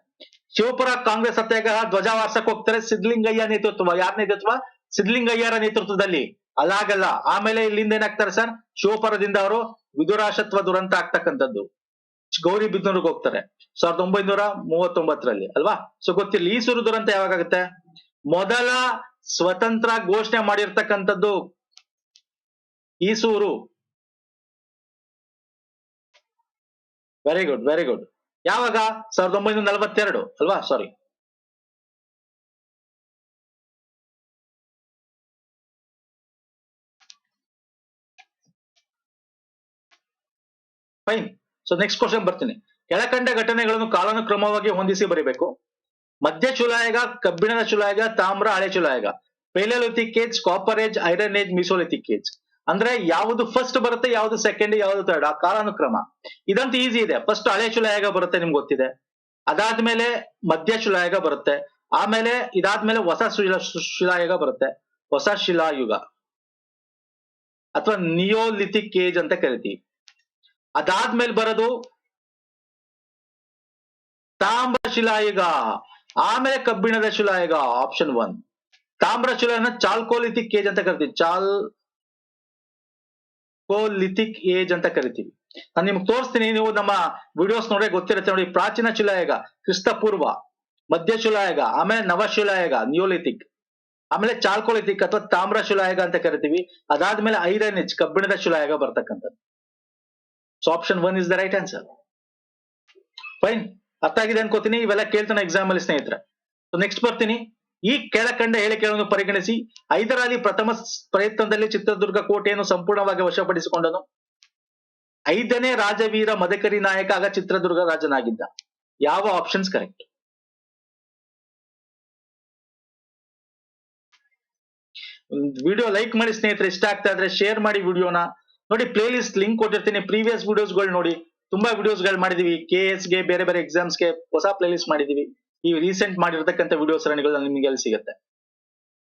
ಶಿವಪುರ ಕಾಂಗ್ರೆಸ್ ಸತ್ಯಾಗ್ರಹ ಧ್ವಜ ವಾರ್ಸಕ್ ಹೋಗ್ತಾರೆ ಸಿದ್ಲಿಂಗಯ್ಯ ನೇತೃತ್ವ. ಯಾರ ನೇತೃತ್ವ? ಸಿದ್ಲಿಂಗಯ್ಯರ ನೇತೃತ್ವದಲ್ಲಿ. ಅಲ್ಲಾಗಲ್ಲ ಆಮೇಲೆ ಇಲ್ಲಿಂದ ಏನಾಗ್ತಾರೆ ಸರ್? ಶಿವಪುರದಿಂದ ಅವರು ವಿದುರಾಶತ್ವ ದುರಂತ ಆಗ್ತಕ್ಕಂಥದ್ದು. ಗೌರಿಬಿದನೂರಿಗೆ ಹೋಗ್ತಾರೆ. ಸಾವಿರದ ಒಂಬೈನೂರ ಮೂವತ್ತೊಂಬತ್ತರಲ್ಲಿ. ಅಲ್ವಾ? ಸೊ ಗೊತ್ತಿಲ್ಲ. ಈಸೂರು ಸುರು ದುರಂತ ಯಾವಾಗ ಆಗುತ್ತೆ? ಮೊದಲ ಸ್ವತಂತ್ರ ಘೋಷಣೆ ಮಾಡಿರ್ತಕ್ಕಂಥದ್ದು Isuru very good very good ಯಾವಾಗ? ಸಾವಿರದ ಒಂಬೈನೂರ ನಲವತ್ತೆರಡು, ಅಲ್ವಾ? Sorry fine so next question ಬರ್ತೀನಿ. ಕೆಳಕಂಡ ಘಟನೆಗಳನ್ನು ಕಾಲಾನುಕ್ರಮವಾಗಿ ಹೊಂದಿಸಿ ಬರೀಬೇಕು. ಮಧ್ಯ ಚುಲಾಯಗ, ಕಬ್ಬಿಣದ ಚುಲಾಯಗ, ತಾಮ್ರ, ಹಳೆ ಚುಲಾಯಗ. Paleolithic age copper age iron age mesolithic age ಅಂದ್ರೆ ಯಾವುದು ಫಸ್ಟ್ ಬರುತ್ತೆ, ಯಾವುದು ಸೆಕೆಂಡ್ ಯಾವುದು ಥರ್ಡ್ ಆ ಕಾಲಾನುಕ್ರಮ. ಇದಂತ ಈಸಿ ಇದೆ. ಫಸ್ಟ್ ಹಳೆ ಶಿಲಾಯುಗ ಬರುತ್ತೆ ನಿಮ್ಗೆ ಗೊತ್ತಿದೆ? ಅದಾದ್ಮೇಲೆ ಮಧ್ಯ ಶಿಲಾಯುಗ ಬರುತ್ತೆ? ಆಮೇಲೆ ಇದಾದ್ಮೇಲೆ ಹೊಸ ಶಿಲಾ- ಶಿಲಾಯುಗ ಬರುತ್ತೆ? ಹೊಸ ಶಿಲಾಯುಗ. ಅಥವಾ ನಿಯೋಲಿಥಿಕ್ ಏಜ್ ಅಂತ ಕರಿತೀವಿ. ಅದಾದ್ಮೇಲೆ ಬರೋದು ತಾಮ್ರ ಶಿಲಾಯುಗ. ಆಮೇಲೆ ಕಬ್ಬಿಣದ ಶಿಲಾಯುಗ ಆಪ್ಷನ್ ಒನ್ ತಾಮ್ರ ಶಿಲಾಯನ ಚಾಲ್ಕೋಲಿಥಿಕ್ ಏಜ್ ಅಂತ ಕರಿತೀವಿ. ಚಾಲ್ ಲಿಥಿಕ್ ಏಜ್ ಅಂತ ಕರಿತೀವಿ. ನಾನು ನಿಮ್ಗೆ ತೋರಿಸ್ತೀನಿ, ನೀವು ನಮ್ಮ ವಿಡಿಯೋಸ್ ನೋಡೇ ಗೊತ್ತಿರುತ್ತೆ ನೋಡಿ, ಪ್ರಾಚೀನ ಶಿಲಾಯುಗ ಕ್ರಿಸ್ತ ಪೂರ್ವ ಮಧ್ಯ ಶಿಲಾಯುಗ, ಆಮೇಲೆ ನವ ಶಿಲಾಯುಗ ನಿಯೋಲಿಥಿಕ್ ಆಮೇಲೆ ಚಾಲ್ಕೋಲಿಥಿಕ್ ಅಥವಾ ತಾಮ್ರ ಶಿಲಾಯುಗ ಅಂತ ಕರಿತೀವಿ. ಅದಾದ್ಮೇಲೆ ಐರನ್ ಏಜ್ ಕಬ್ಬಿಣದ ಶಿಲಾಯುಗ ಬರ್ತಕ್ಕಂಥದ್ದು. So option one is the right answer fine ಅರ್ಥ ಆಗಿದೆ ಅನ್ಕೋತೀನಿ, ಇವೆಲ್ಲ ಕೇಳ್ತಾನೆ ಎಕ್ಸಾಮ್ ಅಲ್ಲಿ ಸ್ನೇಹಿತರೆ. ನೆಕ್ಸ್ಟ್ ಬರ್ತೀನಿ. ಈ ಕೆಳಕಂಡ ಹೇಳಿಕೆಗಳನ್ನು ಪರಿಗಣಿಸಿ ಹೈದರಾಲಿ ಪ್ರಥಮ ಪ್ರಯತ್ನದಲ್ಲಿ ಚಿತ್ರದುರ್ಗ ಕೋಟೆಯನ್ನು ಸಂಪೂರ್ಣವಾಗಿ ವಶಪಡಿಸಿಕೊಂಡನು. ಐದನೇ ರಾಜವೀರ ಮದಕರಿ ನಾಯಕ ಆಗ ಚಿತ್ರದುರ್ಗ ರಾಜನಾಗಿದ್ದ. ಯಾವ ಆಪ್ಷನ್ಸ್ ಕರೆಕ್ಟ್ ವಿಡಿಯೋ ಲೈಕ್ ಮಾಡಿ ಸ್ನೇಹಿತರೆ, ಇಷ್ಟ ಆಗ್ತಾ ಇದ್ರೆ ಶೇರ್ ಮಾಡಿ ವಿಡಿಯೋನ ನೋಡಿ ಪ್ಲೇ ಲಿಸ್ಟ್ ಲಿಂಕ್ ಕೊಟ್ಟಿರ್ತೀನಿ. ಪ್ರೀವಿಯಸ್ ವಿಡಿಯೋಸ್ಗಳು ನೋಡಿ. ತುಂಬಾ ವಿಡಿಯೋಸ್ಗಳು ಮಾಡಿದೀವಿ. ಕೆ ಎಸ್ಗೆ, ಬೇರೆ ಬೇರೆ ಎಕ್ಸಾಮ್ಸ್ಗೆ ಹೊಸ ಪ್ಲೇ ಲಿಸ್ಟ್ ಮಾಡಿದೀವಿ. ಈ ರೀಸೆಂಟ್ ಮಾಡಿರ್ತಕ್ಕಂಥ ವಿಡಿಯೋ ಸರಣಿಗಳು ನಿಮಗೆ ಅಲ್ಲಿ ಸಿಗುತ್ತೆ?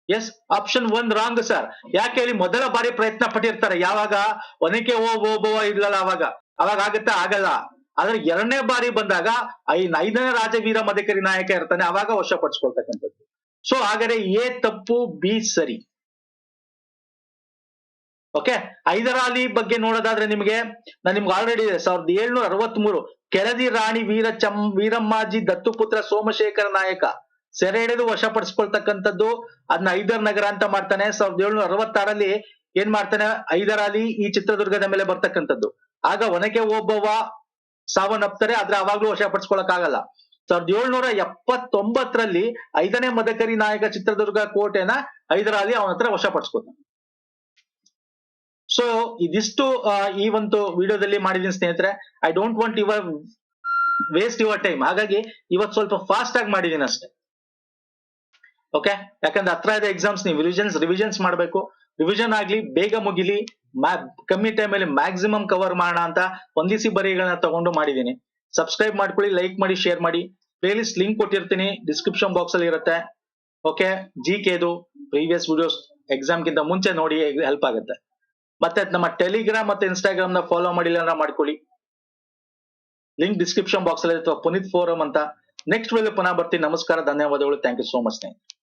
Yes option one wrong sir ಯಾಕೆ ಹೇಳಿ ಮೊದಲ ಬಾರಿ ಪ್ರಯತ್ನ ಪಟ್ಟಿರ್ತಾರೆ. ಯಾವಾಗ? ಒನಕೆ ಓ ಓಬವ ಇರ್ಲಲ್ಲ ಅವಾಗ. ಅವಾಗ ಆಗತ್ತಾ? ಆಗಲ್ಲ. ಆದ್ರೆ ಎರಡನೇ ಬಾರಿ ಬಂದಾಗ ಐ ಐದನೇ ರಾಜವೀರ ಮದಕರಿ ನಾಯಕ ಇರ್ತಾನೆ, ಅವಾಗ ವಶಪಡಿಸ್ಕೊಳ್ತಕ್ಕಂಥದ್ದು. ಸೊ ಹಾಗಾದ್ರೆ ಎ ತಪ್ಪು, ಬಿ ಸರಿ. ಓಕೆ ಹೈದರಾಲಿ ಬಗ್ಗೆ ನೋಡೋದಾದ್ರೆ ನಿಮಗೆ, ನಾನು ನಿಮ್ಗೆ ಆಲ್ರೆಡಿ ಸಾವಿರದ ಏಳ್ನೂರ ಅರವತ್ ಮೂರು ಕೆಳದಿ ರಾಣಿ ವೀರ ಚಂ, ವೀರಮ್ಮಾಜಿ ದತ್ತುಪುತ್ರ ಸೋಮಶೇಖರ ನಾಯಕ, ಸೆರೆ ಹಿಡಿದು ವಶಪಡಿಸ್ಕೊಳ್ತಕ್ಕಂಥದ್ದು ಅದನ್ನ ಐದರ್ ನಗರ ಅಂತ ಮಾಡ್ತಾನೆ. ಸಾವಿರದ ಏಳ್ನೂರ ಅರವತ್ತಾರಲ್ಲಿ ಏನ್ ಮಾಡ್ತಾನೆ? ಐದರಾಲಿ ಈ ಚಿತ್ರದುರ್ಗದ ಮೇಲೆ ಬರ್ತಕ್ಕಂಥದ್ದು. ಆಗ ಒನಕೆ ಓಬವ್ವ ಸಾವನ್ನಪ್ತಾರೆ ಆದ್ರೆ ಅವಾಗ್ಲೂ ವಶಪಡಿಸ್ಕೊಳಕ್ ಆಗಲ್ಲ ಸಾವಿರದ ಏಳ್ನೂರ ಎಪ್ಪತ್ತೊಂಬತ್ತರಲ್ಲಿ ಐದನೇ ಮದಕರಿ ನಾಯಕ ಚಿತ್ರದುರ್ಗ ಕೋಟೆನ ಐದರಾಲಿ ಅವನ ಹತ್ರ ವಶಪಡಿಸ್ಕೊತಾನೆ ಸೊ ಇದಿಷ್ಟು ಈ ಒಂದು ವಿಡಿಯೋದಲ್ಲಿ ಮಾಡಿದೀನಿ ಸ್ನೇಹಿತರೆ. I don't want your waste your time ಹಾಗಾಗಿ ಇವತ್ತು ಸ್ವಲ್ಪ ಫಾಸ್ಟ್ ಆಗಿ ಮಾಡಿದೀನಿ ಅಷ್ಟೇ. ಓಕೆ ಯಾಕಂದ್ರೆ ಹತ್ರ ಇದೆ ಎಕ್ಸಾಮ್ಸ್ ನೀವು ರಿವಿಷನ್ಸ್ ರಿವಿಷನ್ಸ್ ಮಾಡಬೇಕು. ರಿವಿಷನ್ ಆಗ್ಲಿ, ಬೇಗ ಮುಗಿಲಿ ಕಮ್ಮಿ ಕಮ್ಮಿ ಟೈಮಲ್ಲಿ ಮ್ಯಾಕ್ಸಿಮಮ್ ಕವರ್ ಮಾಡೋಣ ಅಂತ ಹೊಂದಿಸಿ ಬರಿಗಳನ್ನ ತಗೊಂಡು ಮಾಡಿದೀನಿ ಸಬ್ಸ್ಕ್ರೈಬ್ ಮಾಡ್ಕೊಳ್ಳಿ ಲೈಕ್ ಮಾಡಿ ಶೇರ್ ಮಾಡಿ. ಪ್ಲೇಲಿಸ್ಟ್ ಲಿಂಕ್ ಕೊಟ್ಟಿರ್ತೀನಿ ಡಿಸ್ಕ್ರಿಪ್ಷನ್ ಬಾಕ್ಸ್ ಅಲ್ಲಿ ಇರುತ್ತೆ. ಓಕೆ ಜಿ ಕೆದು ಪ್ರೀವಿಯಸ್ ವಿಡಿಯೋಸ್ ಎಕ್ಸಾಮ್ಗಿಂತ ಮುಂಚೆ ನೋಡಿ ಹೆಲ್ಪ್ ಆಗುತ್ತೆ. ಮತ್ತೆ ನಮ್ಮ ಟೆಲಿಗ್ರಾಮ್ ಮತ್ತೆ ಇನ್ಸ್ಟಾಗ್ರಾಮ್ನ ಫಾಲೋ ಮಾಡಿಲ್ಲ ಅಂದ್ರೆ ಮಾಡ್ಕೊಳ್ಳಿ. ಲಿಂಕ್ ಡಿಸ್ಕ್ರಿಪ್ಷನ್ ಬಾಕ್ಸ್ ಅಲ್ಲಿ ಅಥವಾ ಪುನೀತ್ ಫೋರಂ ಅಂತ. ನೆಕ್ಸ್ಟ್ ವೇಳೆ ಪುನಃ ಬರ್ತೀನಿ. ನಮಸ್ಕಾರ, ಧನ್ಯವಾದಗಳು. Thank you so much